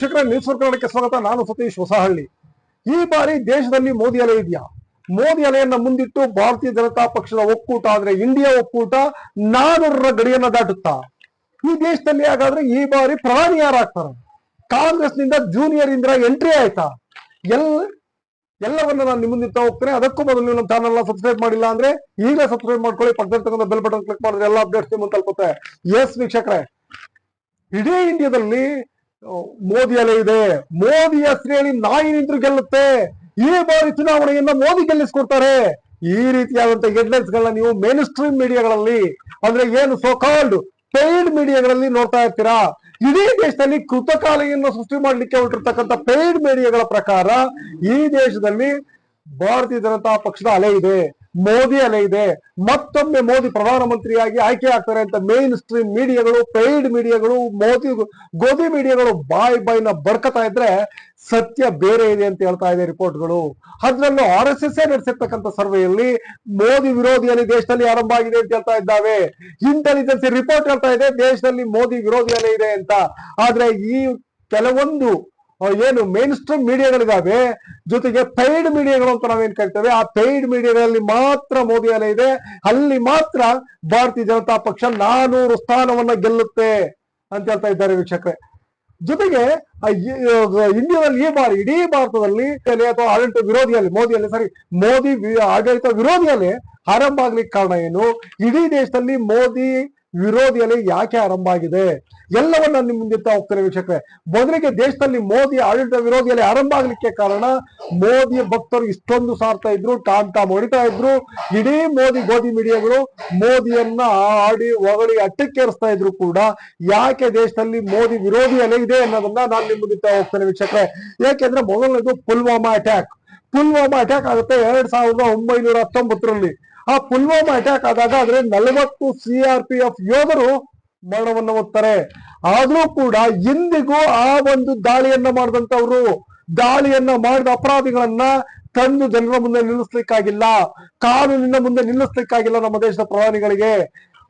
ಶಿಖರ ನ್ಯೂಸ್ ಕನ್ನಡಕ್ಕೆ ಸ್ವಾಗತ. ನಾನು ಸತೀಶ್ ಹೊಸಹಳ್ಳಿ. ಈ ಬಾರಿ ದೇಶದಲ್ಲಿ ಮೋದಿ ಅಲೆ ಇದೆಯಾ? ಮೋದಿ ಅಲೆಯನ್ನ ಮುಂದಿಟ್ಟು ಭಾರತೀಯ ಜನತಾ ಪಕ್ಷದ ಒಕ್ಕೂಟ ಆದ್ರೆ ಇಂಡಿಯಾ ಒಕ್ಕೂಟ ನಾನೂರರ ಗಡಿಯನ್ನ ದಾಟುತ್ತಾ? ಈ ದೇಶದಲ್ಲಿ ಹಾಗಾದ್ರೆ ಈ ಬಾರಿ ಪ್ರಧಾನಿ ಯಾರಾಗ್ತಾರೆ? ಕಾಂಗ್ರೆಸ್ನಿಂದ ಜೂನಿಯರ್ ಇಂದ್ರ ಎಂಟ್ರಿ ಆಯ್ತಾ? ಎಲ್, ಎಲ್ಲವನ್ನ ನಾನು ನಿಮ್ಮ ಮುಂದಿತ್ತ ಹೋಗ್ತೇನೆ. ಅದಕ್ಕೂ ಮೊದಲು ನೀವು ನಮ್ಮ ಚಾನಲ್ ಸಬ್ಸ್ಕ್ರೈಬ್ ಮಾಡಿಲ್ಲ ಅಂದ್ರೆ ಈಗಲೇ ಸಬ್ಸ್ಕ್ರೈಬ್ ಮಾಡ್ಕೊಳ್ಳಿ. ಪಕ್ಕದಲ್ಲಿ ಬೆಲ್ ಬಟನ್ ಕ್ಲಿಕ್ ಮಾಡಿದ್ರೆ ಎಲ್ಲ ಅಪ್ಡೇಟ್ಸ್ ನಿಮ್ಮ ತಲುಪುತ್ತೆ. ಎಸ್ ವೀಕ್ಷಕರೇ. ಇಡೀ ಇಂಡಿಯಾದಲ್ಲಿ ಮೋದಿ ಅಲೆ ಇದೆ. ಮೋದಿ ಶ್ರೇಣಿ ನಾಯಿ ನಿಂತರು ಗೆಲ್ಲುತ್ತೆ. ಈ ಬಾರಿ ಚುನಾವಣೆಯನ್ನ ಮೋದಿ ಗೆಲ್ಲಿಸ್ಕೊಡ್ತಾರೆ. ಈ ರೀತಿಯಾದಂತ ಹೆಡ್ಲೈನ್ಸ್ ಗಳನ್ನ ನೀವು ಮೇನ್ ಸ್ಟ್ರೀಮ್ ಮೀಡಿಯಾಗಳಲ್ಲಿ, ಅಂದ್ರೆ ಏನು ಸೋಕಾಲ್ಡ್ ಪೇಯ್ಡ್ ಮೀಡಿಯಾಗಳಲ್ಲಿ ನೋಡ್ತಾ ಇರ್ತೀರಾ? ಇಡೀ ದೇಶದಲ್ಲಿ ಕೃತಕಾಲೆಯನ್ನು ಸೃಷ್ಟಿ ಮಾಡ್ಲಿಕ್ಕೆ ಹೊರಟಿರ್ತಕ್ಕಂಥ ಪೇಯ್ಡ್ ಮೀಡಿಯಾಗಳ ಪ್ರಕಾರ ಈ ದೇಶದಲ್ಲಿ ಭಾರತೀಯ ಜನತಾ ಪಕ್ಷದ ಅಲೆ ಇದೆ. ಮೋದಿ ಅಲೆ ಇದೆ. ಮತ್ತೊಮ್ಮೆ ಮೋದಿ ಪ್ರಧಾನಮಂತ್ರಿಯಾಗಿ ಆಯ್ಕೆ ಆಗ್ತಾರೆ ಅಂತ ಮೇನ್ ಸ್ಟ್ರೀಮ್ ಮೀಡಿಯಾಗಳು, ಪೇಯ್ಡ್ ಮೀಡಿಯಾಗಳು, ಮೋದಿ ಗೋಧಿ ಮೀಡಿಯಾಗಳು ಬಾಯ್ ಬಾಯ್ನ ಬರ್ಕತಾ ಇದ್ರೆ ಸತ್ಯ ಬೇರೆ ಇದೆ ಅಂತ ಹೇಳ್ತಾ ಇದೆ ರಿಪೋರ್ಟ್ಗಳು. ಅದ್ರಲ್ಲೂ ಆರ್ ಎಸ್ ಎಸ್ ನಡೆಸಿರ್ತಕ್ಕಂಥ ಸರ್ವೆಯಲ್ಲಿ ಮೋದಿ ವಿರೋಧಿಯಲ್ಲಿ ದೇಶದಲ್ಲಿ ಆರಂಭ ಆಗಿದೆ ಅಂತ ಹೇಳ್ತಾ ಇದ್ದಾವೆ. ಇಂಟೆಲಿಜೆನ್ಸ್ ರಿಪೋರ್ಟ್ ಹೇಳ್ತಾ ಇದೆ, ದೇಶದಲ್ಲಿ ಮೋದಿ ವಿರೋಧಿ ಅಲೆ ಇದೆ ಅಂತ. ಆದ್ರೆ ಈ ಕೆಲವೊಂದು ಏನು ಮೇನ್ ಸ್ಟ್ರೀಮ್ ಮೀಡಿಯಾಗಳಿಗಾಗಿ ಜೊತೆಗೆ ಪೈಡ್ ಮೀಡಿಯಾಗಳು ಅಂತ ನಾವೇನ್ ಕರಿತೇವೆ, ಆ ಪೈಡ್ ಮೀಡಿಯಾಗಳಲ್ಲಿ ಮಾತ್ರ ಮೋದಿ ಅಲೆ ಇದೆ. ಅಲ್ಲಿ ಮಾತ್ರ ಭಾರತೀಯ ಜನತಾ ಪಕ್ಷ ನಾನೂರು ಸ್ಥಾನವನ್ನ ಗೆಲ್ಲುತ್ತೆ ಅಂತ ಹೇಳ್ತಾ ಇದ್ದಾರೆ ವೀಕ್ಷಕರೇ. ಜೊತೆಗೆ ಇಂಡಿಯಾದಲ್ಲಿ ಈ ಬಾರಿ, ಇಡೀ ಭಾರತದಲ್ಲಿ ಅಥವಾ ಆಡಳಿತ ವಿರೋಧಿಯಲ್ಲಿ, ಮೋದಿಯಲ್ಲಿ ಸಾರಿ ಮೋದಿ ಆಡಳಿತ ವಿರೋಧಿಯಲ್ಲಿ ಆರಂಭ ಆಗ್ಲಿಕ್ಕೆ ಕಾರಣ ಏನು? ಇಡೀ ದೇಶದಲ್ಲಿ ಮೋದಿ ವಿರೋಧಿಯಲ್ಲಿ ಯಾಕೆ ಆರಂಭ ಆಗಿದೆ? ಎಲ್ಲವನ್ನ ನಿಮ್ ಮುಂದೆ ಇಡ್ತಾ ಹೋಗ್ತಾರೆ ವೀಕ್ಷಕರೇ? ಮೊದಲಿಗೆ ದೇಶದಲ್ಲಿ ಮೋದಿ ಆಡಳಿತ ವಿರೋಧಿಯಲ್ಲಿ ಆರಂಭ ಆಗ್ಲಿಕ್ಕೆ ಕಾರಣ ಮೋದಿ ಭಕ್ತರು ಇಷ್ಟೊಂದು ಸಾರ್ತಾ ಇದ್ರು, ಟಾಮ್ ಟಾಮ್ ಹೊಡಿತಾ ಇದ್ರು, ಇಡೀ ಮೋದಿ ಗೋಧಿ ಮೀಡಿಯಾಗಳು ಮೋದಿಯನ್ನ ಆಡಿ ಹೊಗಳಿ ಅಟ್ಟಕ್ಕೇರಿಸ್ತಾ ಇದ್ರು ಕೂಡ. ಯಾಕೆ ದೇಶದಲ್ಲಿ ಮೋದಿ ವಿರೋಧಿ ಅಲೆ ಇದೆ ಅನ್ನೋದನ್ನ ನಾನು ನಿಮ್ ಮುಂದೆ ಹೋಗ್ತಾನೆ ವೀಕ್ಷಕರೇ. ಯಾಕೆಂದ್ರೆ ಮೊದಲನೇದು ಪುಲ್ವಾಮಾ ಅಟ್ಯಾಕ್ ಪುಲ್ವಾಮಾ ಅಟ್ಯಾಕ್ ಆಗುತ್ತೆ ಎರಡ್ ಸಾವಿರದ ಒಂಬೈನೂರ ಹತ್ತೊಂಬತ್ತರಲ್ಲಿ. ಆ ಪುಲ್ವಾಮಾ ಅಟ್ಯಾಕ್ ಆದಾಗ ಆದ್ರೆ ನಲವತ್ತು ಸಿ ಆರ್ ಪಿ ಎಫ್ ಯೋಧರು ಮರಣವನ್ನ ಹೊತ್ತಾರೆ. ಆದ್ರೂ ಕೂಡ ಇಂದಿಗೂ ಆ ಒಂದು ದಾಳಿಯನ್ನ ಮಾಡಿದಂತವ್ರು ದಾಳಿಯನ್ನ ಮಾಡಿದ ಅಪರಾಧಿಗಳನ್ನ ತಂದು ಜನರ ಮುಂದೆ ನಿಲ್ಲಿಸ್ಲಿಕ್ಕಾಗಿಲ್ಲ, ಕಾನೂನಿನ ಮುಂದೆ ನಿಲ್ಲಿಸ್ಲಿಕ್ಕಾಗಿಲ್ಲ ನಮ್ಮ ದೇಶದ ಪ್ರಧಾನಿಗಳಿಗೆ.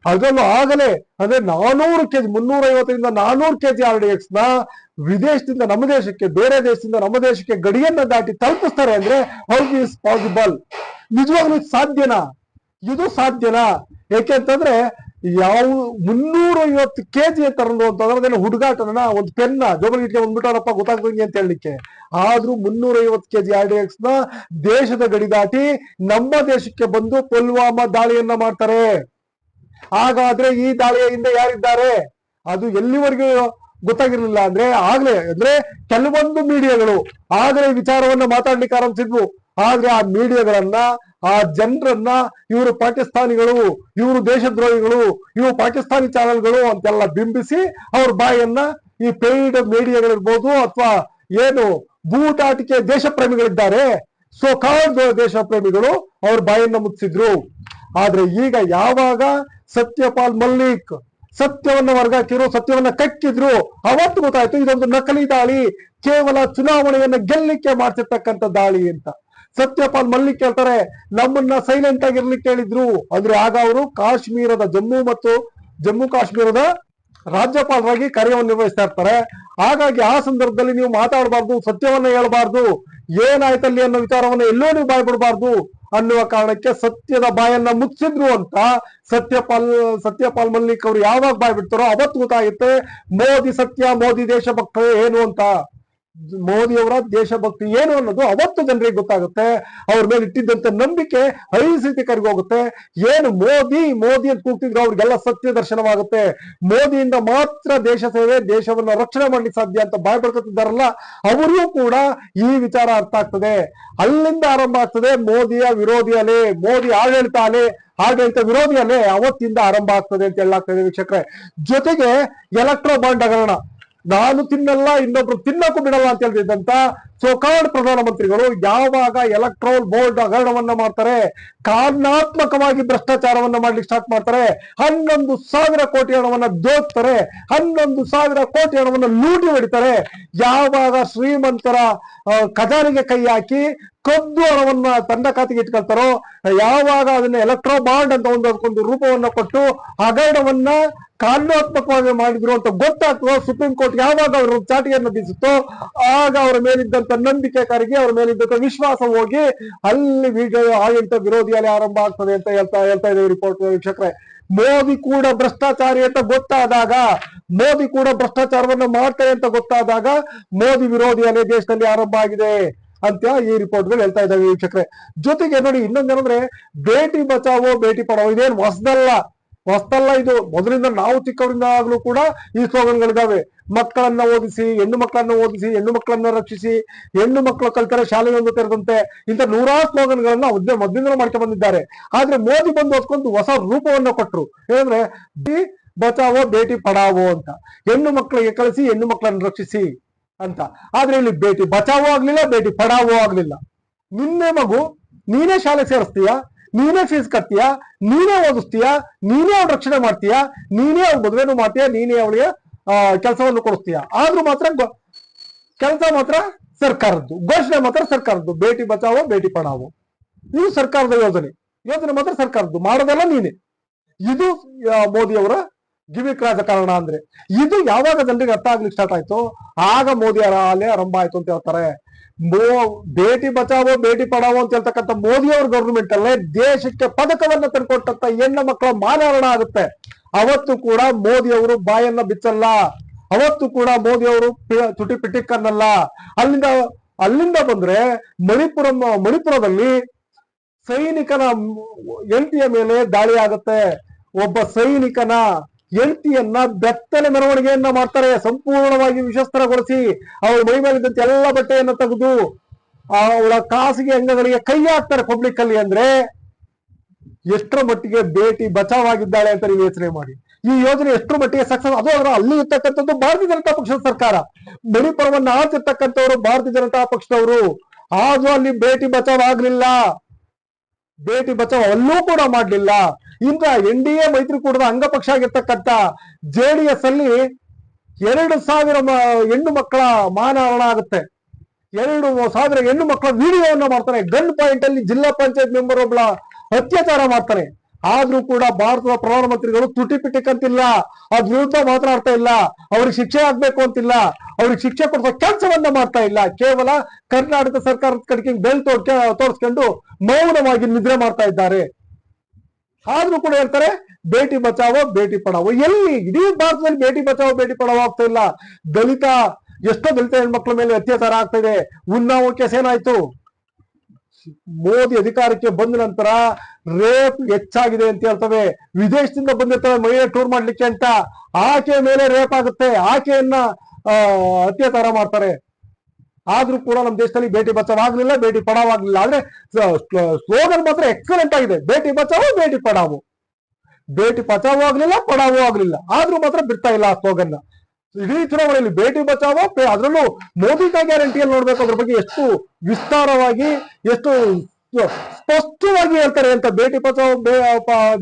ಅದರಲ್ಲೂ ಆಗಲೇ, ಅಂದ್ರೆ ನಾನೂರು ಕೆಜಿ ಮುನ್ನೂರ ಐವತ್ತರಿಂದ ನಾನೂರು ಕೆಜಿ ಆರ್ ಡಿ ಎಕ್ಸ್ನ ವಿದೇಶದಿಂದ ನಮ್ಮ ದೇಶಕ್ಕೆ, ಬೇರೆ ದೇಶದಿಂದ ನಮ್ಮ ದೇಶಕ್ಕೆ ಗಡಿಯನ್ನ ದಾಟಿ ತಲುಪಿಸ್ತಾರೆ ಅಂದ್ರೆ ಹೌ ಇಸ್ ಪಾಸಿಬಲ್ ನಿಜವಾಗ್ಲೂ ಸಾಧ್ಯನಾ? ಇದು ಸಾಧ್ಯನಾ? ಏಕೆಂತಂದ್ರೆ ಯಾವ ಮುನ್ನೂರ ಐವತ್ತು ಕೆಜಿ ತರಲು ಅಂತಂದ್ರೆ ಅದೇನು ಹುಡುಗಾಟನ? ಒಂದು ಪೆನ್ ಜೋಬಲ್ ಇಟ್ಕೆ ಬಂದ್ಬಿಟ್ಟಾರಪ್ಪ ಗೊತ್ತಾಗ್ತಂಗೆ ಅಂತ ಹೇಳಲಿಕ್ಕೆ. ಆದ್ರೂ ಮುನ್ನೂರ ಐವತ್ತು ಕೆಜಿ ಆರ್ನ ದೇಶದ ಗಡಿ ದಾಟಿ ನಮ್ಮ ದೇಶಕ್ಕೆ ಬಂದು ಪುಲ್ವಾಮಾ ದಾಳಿಯನ್ನ ಮಾಡ್ತಾರೆ. ಹಾಗಾದ್ರೆ ಈ ದಾಳಿಯ ಹಿಂದೆ ಯಾರಿದ್ದಾರೆ? ಅದು ಎಲ್ಲಿವರೆಗೂ ಗೊತ್ತಾಗಿರ್ಲಿಲ್ಲ ಅಂದ್ರೆ ಆಗ್ಲೇ, ಅಂದ್ರೆ ಕೆಲವೊಂದು ಮೀಡಿಯಾಗಳು ಆಗ್ಲೇ ವಿಚಾರವನ್ನ ಮಾತಾಡ್ಲಿಕ್ಕೆ ಆರಂಭಿಸಿದ್ವು. ಆದ್ರೆ ಆ ಮೀಡಿಯಾಗಳನ್ನ ಆ ಜನರನ್ನ ಇವರು ಪಾಕಿಸ್ತಾನಿಗಳು, ಇವರು ದೇಶದ್ರೋಹಿಗಳು ಇವು ಪಾಕಿಸ್ತಾನಿ ಚಾನೆಲ್ಗಳು ಅಂತೆಲ್ಲ ಬಿಂಬಿಸಿ ಅವ್ರ ಬಾಯನ್ನ ಈ ಪೇಯ್ಡ್ ಮೀಡಿಯಾಗಳಿರ್ಬೋದು ಅಥವಾ ಏನು ಬೂಟಾಟಿಕೆ ದೇಶ ಪ್ರೇಮಿಗಳಿದ್ದಾರೆ ಸೊ ಕಾಲ್ಡ್ ದೇಶ ಪ್ರೇಮಿಗಳು ಅವ್ರ ಬಾಯನ್ನ ಮುಚ್ಚಿದ್ರು. ಆದ್ರೆ ಈಗ ಯಾವಾಗ ಸತ್ಯಪಾಲ್ ಮಲ್ಲಿಕ್ ಸತ್ಯವನ್ನ ವರ್ಗಾಕಿದ್ರು, ಸತ್ಯವನ್ನ ಕಕ್ಕಿದ್ರು, ಅವತ್ತು ಗೊತ್ತಾಯ್ತು ಇದೊಂದು ನಕಲಿ ದಾಳಿ, ಕೇವಲ ಚುನಾವಣೆಯನ್ನ ಗೆಲ್ಲಿಕ್ಕೆ ಮಾಡ್ತಿರ್ತಕ್ಕಂಥ ದಾಳಿ ಅಂತ. ಸತ್ಯಪಾಲ್ ಮಲ್ಲಿಕ್ ಹೇಳ್ತಾರೆ, ನಮ್ಮನ್ನ ಸೈಲೆಂಟ್ ಆಗಿರ್ಲಿಕ್ಕೆ ಹೇಳಿದ್ರು. ಅಂದ್ರೆ ಆಗ ಅವರು ಕಾಶ್ಮೀರದ ಜಮ್ಮು ಮತ್ತು ಜಮ್ಮು ಕಾಶ್ಮೀರದ ರಾಜ್ಯಪಾಲರಾಗಿ ಕಾರ್ಯವನ್ನು ನಿರ್ವಹಿಸ್ತಾ ಇರ್ತಾರೆ. ಹಾಗಾಗಿ ಆ ಸಂದರ್ಭದಲ್ಲಿ ನೀವು ಮಾತಾಡಬಾರ್ದು, ಸತ್ಯವನ್ನ ಹೇಳಬಾರ್ದು. ಏನಾಯ್ತಲ್ಲಿ ಅನ್ನೋ ವಿಚಾರವನ್ನ ಎಲ್ಲೋ ನೀವು ಬಾಯ್ ಬಿಡಬಾರ್ದು ಅನ್ನುವ ಕಾರಣಕ್ಕೆ ಸತ್ಯದ ಬಾಯನ್ನ ಮುಚ್ಚಿದ್ರು ಅಂತ ಸತ್ಯಪಾಲ್ ಸತ್ಯಪಾಲ್ ಮಲ್ಲಿಕ್ ಅವರು ಯಾವಾಗ ಬಾಯ್ ಬಿಡ್ತಾರೋ ಅವತ್ತು ಗೊತ್ತಾಗುತ್ತೆ. ಮೋದಿ ಸತ್ಯ, ಮೋದಿ ದೇಶಭಕ್ತ ಏನು ಅಂತ. ಮೋದಿ ಅವರ ದೇಶಭಕ್ತಿ ಏನು ಅನ್ನೋದು ಅವತ್ತು ಜನರಿಗೆ ಗೊತ್ತಾಗುತ್ತೆ. ಅವ್ರ ಮೇಲೆ ಇಟ್ಟಿದ್ದಂತ ನಂಬಿಕೆ ಐದು ರೀತಿ ಕರ್ಗೋಗುತ್ತೆ. ಏನು ಮೋದಿ ಮೋದಿ ಅಂತ ಕೂಗ್ತಿದ್ರು ಅವ್ರಿಗೆಲ್ಲ ಸತ್ಯ ದರ್ಶನವಾಗುತ್ತೆ. ಮೋದಿಯಿಂದ ಮಾತ್ರ ದೇಶ ಸೇವೆ, ದೇಶವನ್ನ ರಕ್ಷಣೆ ಮಾಡ್ಲಿಕ್ಕೆ ಸಾಧ್ಯ ಅಂತ ಭಯಪಡ್ಕೊತಿದ್ದಾರಲ್ಲ ಪಡ್ಕೊತಿದ್ದಾರಲ್ಲ ಅವರಿಗೂ ಕೂಡ ಈ ವಿಚಾರ ಅರ್ಥ ಆಗ್ತದೆ. ಅಲ್ಲಿಂದ ಆರಂಭ ಆಗ್ತದೆ ಮೋದಿಯ ವಿರೋಧಿ ಅಲೆ, ಮೋದಿ ಆಡಳಿತ ಅಲೆ, ಆಡಳಿತ ವಿರೋಧಿ ಅಲೆ ಅವತ್ತಿಂದ ಆರಂಭ ಆಗ್ತದೆ ಅಂತ ಹೇಳಲಾಗ್ತದೆ ವೀಕ್ಷಕರೇ. ಜೊತೆಗೆ ಎಲೆಕ್ಟ್ರೋ ಬಾಂಡ್ ಹಗರಣ. ನಾನು ತಿನ್ನಲ್ಲ, ಇನ್ನೊಬ್ರು ತಿನ್ನಕ್ಕೂ ಬಿಡಲ್ಲ ಅಂತ ಹೇಳ್ತಿದ್ದಂತ ಸೋಕಾಡ್ ಪ್ರಧಾನಮಂತ್ರಿಗಳು ಯಾವಾಗ ಎಲೆಕ್ಟ್ರೋಲ್ ಬೋರ್ಡ್ ಹಗರಣವನ್ನ ಮಾಡ್ತಾರೆ ಕಾರಣಾತ್ಮಕವಾಗಿ ಭ್ರಷ್ಟಾಚಾರವನ್ನ ಮಾಡ್ಲಿಕ್ಕೆ ಸ್ಟಾರ್ಟ್ ಮಾಡ್ತಾರೆ, ಹನ್ನೊಂದು ಸಾವಿರ ಕೋಟಿ ಹಣವನ್ನ ದೋಚ್ತಾರೆ, ಹನ್ನೊಂದು ಸಾವಿರ ಕೋಟಿ ಹಣವನ್ನ ಲೂಟಿ ಹೊಡಿತಾರೆ, ಯಾವಾಗ ಶ್ರೀಮಂತರ ಖಜಾನೆಗೆ ಕೈ ಹಾಕಿ ಕದ್ದು ಹಣವನ್ನ ತಂಡ ಖಾತೆಗೆ ಇಟ್ಕೊಳ್ತಾರೋ, ಯಾವಾಗ ಅದನ್ನ ಎಲೆಕ್ಟ್ರೋ ಬಾಂಡ್ ಅಂತ ಒಂದು ಅದಕ್ಕೊಂದು ರೂಪವನ್ನ ಕೊಟ್ಟು ಹಗರಣವನ್ನ ಕಾನೂನಾತ್ಮಕವಾಗಿ ಮಾಡಿದ್ರು ಅಂತ ಗೊತ್ತಾಗ್ತೋ ಸುಪ್ರೀಂ ಕೋರ್ಟ್ ಯಾವಾಗ ಅವರು ಚಾಟಿಯನ್ನು ಬೀಸುತ್ತೋ, ಆಗ ಅವರ ಮೇಲಿದ್ದಂತ ನಂಬಿಕೆ ಕರಗಿ ಅವರ ಮೇಲಿದ್ದಂತ ವಿಶ್ವಾಸ ಹೋಗಿ ಅಲ್ಲಿ ವಿಜಯ ಆಡಳಿತ ವಿರೋಧಿ ಅಲೆ ಆರಂಭ ಆಗ್ತದೆ ಅಂತ ಹೇಳ್ತಾ ಹೇಳ್ತಾ ಇದ್ದೇವೆ ರಿಪೋರ್ಟ್ ವೀಕ್ಷಕರೇ. ಮೋದಿ ಕೂಡ ಭ್ರಷ್ಟಾಚಾರಿ ಅಂತ ಗೊತ್ತಾದಾಗ, ಮೋದಿ ಕೂಡ ಭ್ರಷ್ಟಾಚಾರವನ್ನು ಮಾಡ್ತಾರೆ ಅಂತ ಗೊತ್ತಾದಾಗ ಮೋದಿ ವಿರೋಧಿ ಅಲೆ ದೇಶದಲ್ಲಿ ಆರಂಭ ಆಗಿದೆ ಅಂತ ಈ ರಿಪೋರ್ಟ್ಗಳು ಹೇಳ್ತಾ ಇದ್ದಾವೆ ವೀಕ್ಷಕರೇ. ಜೊತೆಗೆ ನೋಡಿ ಇನ್ನೊಂದೇನಂದ್ರೆ ಭೇಟಿ ಬಚಾವೋ ಭೇಟಿ ಪಡಾವೋ, ಇದೇನು ಹೊಸದಲ್ಲ. ಹೊಸದಲ್ಲ ಇದು. ಮೊದಲಿಂದ ನಾವು ಚಿಕ್ಕವರಿಂದ ಆಗ್ಲೂ ಕೂಡ ಈ ಸ್ಲೋಗನ್ಗಳಿದಾವೆ. ಮಕ್ಕಳನ್ನ ಓದಿಸಿ, ಹೆಣ್ಣು ಮಕ್ಕಳನ್ನ ಓದಿಸಿ, ಹೆಣ್ಣು ಮಕ್ಕಳನ್ನ ರಕ್ಷಿಸಿ, ಹೆಣ್ಣು ಮಕ್ಕಳು ಕಲ್ತರೆ ಶಾಲೆಯೊಂದು ತೆರೆದಂತೆ ಇಂಥ ನೂರಾರು ಸ್ಲೋಗನ್ಗಳನ್ನ ಮೊದ್ಲೇ ಮೊದಲಿಂದ ಮಾಡ್ಕೊಂಡು ಬಂದಿದ್ದಾರೆ. ಆದ್ರೆ ಮೋದಿ ಬಂದು ಹೊತ್ಕೊಂಡು ಹೊಸ ರೂಪವನ್ನ ಕೊಟ್ಟರು ಏನಂದ್ರೆ ಬಿ ಬಚಾವೋ, ಬೇಟಿ ಪಡಾವೋ ಅಂತ. ಹೆಣ್ಣು ಮಕ್ಕಳಿಗೆ ಕಳಿಸಿ, ಹೆಣ್ಣು ಮಕ್ಕಳನ್ನ ರಕ್ಷಿಸಿ ಅಂತ. ಆದ್ರೆ ಇಲ್ಲಿ ಬೇಟಿ ಬಚಾವೋ ಆಗ್ಲಿಲ್ಲ, ಬೇಟಿ ಪಡಾವೋ ಆಗ್ಲಿಲ್ಲ. ನಿನ್ನೆ ಮಗು, ನೀನೇ ಶಾಲೆ ಸೇರಿಸ್ತೀಯಾ? ನೀನೇ ಫೀಸ್ ಕಟ್ತೀಯಾ? ನೀನೇ ಓದಿಸ್ತೀಯಾ? ನೀನೇ ಅವ್ಳ ರಕ್ಷಣೆ ಮಾಡ್ತೀಯಾ? ನೀನೇ ಅವ್ಳ ಮದುವೆನೂ ಮಾಡ್ತೀಯಾ? ನೀನೇ ಅವಳಿಗೆ ಕೆಲಸವನ್ನು ಕೊಡಿಸ್ತೀಯ? ಆದ್ರೂ ಮಾತ್ರ ಕೆಲಸ ಮಾತ್ರ ಸರ್ಕಾರದ್ದು. ಘೋಷಣೆ ಮಾತ್ರ ಸರ್ಕಾರದ್ದು. ಭೇಟಿ ಬಚಾವೋ ಭೇಟಿ ಪಡಾವೋ. ಇದು ಸರ್ಕಾರದ ಯೋಜನೆ. ಯೋಜನೆ ಮಾತ್ರ ಸರ್ಕಾರದ್ದು. ಮಾಡೋದೆಲ್ಲ ನೀನೆ. ಇದು ಮೋದಿ ಅವರ ಗಿಮಿಕ್ ರಾಜಕಾರಣ ಅಂದ್ರೆ ಇದು ಯಾವಾಗ ಜನರಿಗೆ ಅರ್ಥ ಆಗ್ಲಿಕ್ಕೆ ಸ್ಟಾರ್ಟ್ ಆಯ್ತು? ಆಗ ಮೋದಿ ಅವರ ಅಲೆ ಆರಂಭ ಆಯ್ತು ಅಂತ ಹೇಳ್ತಾರೆ. ಮೋ ಬೇಟಿ ಬಚಾವೋ ಬೇಟಿ ಪಡಾವೋ ಅಂತ ಹೇಳ್ತಕ್ಕಂಥ ಮೋದಿ ಅವ್ರ ಗವರ್ಮೆಂಟ್ ಅಲ್ಲೇ ದೇಶಕ್ಕೆ ಪದಕವನ್ನ ತಂದುಕೊಟ್ಟಂತ ಹೆಣ್ಣು ಮಕ್ಕಳ ಮಾನಹರಣ ಆಗುತ್ತೆ. ಅವತ್ತು ಕೂಡ ಮೋದಿ ಅವರು ಬಾಯನ್ನ ಬಿಚ್ಚಲ್ಲ. ಅವತ್ತು ಕೂಡ ಮೋದಿ ಅವರು ಪಿ- ತುಟಿ ಪಿಟಿ ಅನ್ನಲ್ಲ ಅಲ್ಲಿಂದ ಅಲ್ಲಿಂದ ಬಂದ್ರೆ ಮಣಿಪುರ, ಮಣಿಪುರದಲ್ಲಿ ಸೈನಿಕನ ಹೆಂಡತಿಯ ಮೇಲೆ ದಾಳಿ ಆಗುತ್ತೆ. ಒಬ್ಬ ಸೈನಿಕನ ಹೆಂಡತಿಯನ್ನ ಬೆತ್ತಲೆ ಮೆರವಣಿಗೆಯನ್ನ ಮಾಡ್ತಾರೆ. ಸಂಪೂರ್ಣವಾಗಿ ವಿಶಸ್ತ್ರಗೊಳಿಸಿ ಅವಳ ಮೈ ಎಲ್ಲ ಬಟ್ಟೆಯನ್ನ ತೆಗೆದು ಅವಳ ಖಾಸಗಿ ಅಂಗಗಳಿಗೆ ಕೈ ಹಾಕ್ತಾರೆ ಪಬ್ಲಿಕ್ ಅಲ್ಲಿ ಅಂದ್ರೆ ಎಷ್ಟರ ಮಟ್ಟಿಗೆ ಭೇಟಿ ಬಚಾವಾಗಿದ್ದಾಳೆ ಅಂತ ನೀವು ಯೋಚನೆ ಮಾಡಿ. ಈ ಯೋಜನೆ ಎಷ್ಟರ ಮಟ್ಟಿಗೆ ಸಕ್ಸಸ್ ಅದು ಅದರ ಅಲ್ಲಿ ಇರ್ತಕ್ಕಂಥದ್ದು ಭಾರತೀಯ ಜನತಾ ಪಕ್ಷದ ಸರ್ಕಾರ. ಮಣಿಪುರವನ್ನ ಆಳ್ತಿರ್ತಕ್ಕಂಥವ್ರು ಭಾರತೀಯ ಜನತಾ ಪಕ್ಷದವರು. ಆದ್ರೂ ಅಲ್ಲಿ ಭೇಟಿ ಬಚಾವ್ ಆಗ್ಲಿಲ್ಲ. ಭೇಟಿ ಬಚಾವ್ ಅಲ್ಲೂ ಕೂಡ ಮಾಡ್ಲಿಲ್ಲ. ಇಂಥ ಎನ್ ಡಿ ಎ ಮೈತ್ರಿಕೂಟದ ಅಂಗಪಕ್ಷ ಆಗಿರ್ತಕ್ಕಂಥ ಜೆ ಡಿ ಎಸ್ ಅಲ್ಲಿ ಎರಡು ಸಾವಿರ ಹೆಣ್ಣು ಮಕ್ಕಳ ಮಾನಹರಣ ಆಗುತ್ತೆ. ಎರಡು ಸಾವಿರ ಹೆಣ್ಣು ಮಕ್ಕಳ ವಿಡಿಯೋವನ್ನ ಮಾಡ್ತಾರೆ. ಗನ್ ಪಾಯಿಂಟ್ ಅಲ್ಲಿ ಜಿಲ್ಲಾ ಪಂಚಾಯತ್ ಮೆಂಬರ್ ಒಬ್ಬಳ ಅತ್ಯಾಚಾರ ಮಾಡ್ತಾರೆ. ಆದ್ರೂ ಕೂಡ ಭಾರತದ ಪ್ರಧಾನಮಂತ್ರಿಗಳು ತುಟಿ ಅಂತಿಲ್ಲ. ಅದ್ ವಿರುದ್ಧ ಮಾತನಾಡ್ತಾ ಇಲ್ಲ. ಅವ್ರಿಗೆ ಶಿಕ್ಷೆ ಆಗ್ಬೇಕು ಅಂತಿಲ್ಲ. ಅವ್ರಿಗೆ ಶಿಕ್ಷೆ ಕೊಡಿಸೋ ಕೆಲಸವನ್ನ ಮಾಡ್ತಾ ಇಲ್ಲ. ಕೇವಲ ಕರ್ನಾಟಕ ಸರ್ಕಾರದ ಕಡೆಗೆ ಬೆಲ್ ತೋಡ್ಕ, ತೋರಿಸ್ಕೊಂಡು ಮೌನವಾಗಿ ನಿದ್ರೆ ಮಾಡ್ತಾ ಇದ್ದಾರೆ. ಆದ್ರೂ ಕೂಡ ಹೇಳ್ತಾರೆ, ಬೇಟಿ ಬಚಾವೋ, ಬೇಟಿ ಪಡಾವೋ. ಎಲ್ಲಿ ಇಡೀ ಭಾರತದಲ್ಲಿ ಬೇಟಿ ಬಚಾವೋ, ಬೇಟಿ ಪಡಾವೋ ಆಗ್ತಾ ಇಲ್ಲ. ದಲಿತ, ಎಷ್ಟೋ ದಲಿತ ಹೆಣ್ಮಕ್ಳ ಮೇಲೆ ಅತ್ಯಾಚಾರ ಆಗ್ತಾ ಇದೆ. ಉನ್ನಾವ್ ಕೇಸ್ ಏನಾಯ್ತು? ಮೋದಿ ಅಧಿಕಾರಕ್ಕೆ ಬಂದ ನಂತರ ರೇಪ್ ಹೆಚ್ಚಾಗಿದೆ ಅಂತ ಹೇಳ್ತವೆ. ವಿದೇಶದಿಂದ ಬಂದಿರ್ತವೆ ಮಹಿಳೆ ಟೂರ್ ಮಾಡ್ಲಿಕ್ಕೆ ಅಂತ. ಆಕೆ ಮೇಲೆ ರೇಪ್ ಆಗುತ್ತೆ. ಆಕೆಯನ್ನ ಅತ್ಯಾಚಾರ ಮಾಡ್ತಾರೆ. ಆದ್ರೂ ಕೂಡ ನಮ್ಮ ದೇಶದಲ್ಲಿ ಭೇಟಿ ಬಚಾವ್ ಆಗ್ಲಿಲ್ಲ ಬೇಟಿ ಪಡಾವ್ ಆಗ್ಲಿಲ್ಲ. ಆದ್ರೆ ಸ್ಲೋಗನ್ ಮಾತ್ರ ಎಕ್ಸಲೆಂಟ್ ಆಗಿದೆ. ಬೇಟಿ ಬಚಾವೋ, ಭೇಟಿ ಪಡಾವು. ಭೇಟಿ ಬಚಾವೋ ಆಗ್ಲಿಲ್ಲ, ಪಡಾವೋ ಆಗ್ಲಿಲ್ಲ. ಆದ್ರೂ ಮಾತ್ರ ಬಿಡ್ತಾ ಇಲ್ಲ ಆ ಸ್ಲೋಗನ್ ಇಡೀ ಚುನಾವಣೆಯಲ್ಲಿ ಭೇಟಿ ಬಚಾವೋ ಅದರಲ್ಲೂ ಮೋದಿ ಕಾ ಗ್ಯಾರಂಟಿಯಲ್ಲಿ ನೋಡ್ಬೇಕು ಅದ್ರ ಬಗ್ಗೆ ಎಷ್ಟು ವಿಸ್ತಾರವಾಗಿ, ಎಷ್ಟು ಸ್ಪಷ್ಟವಾಗಿ ಹೇಳ್ತಾರೆ ಅಂತ. ಭೇಟಿ ಬಚಾವ್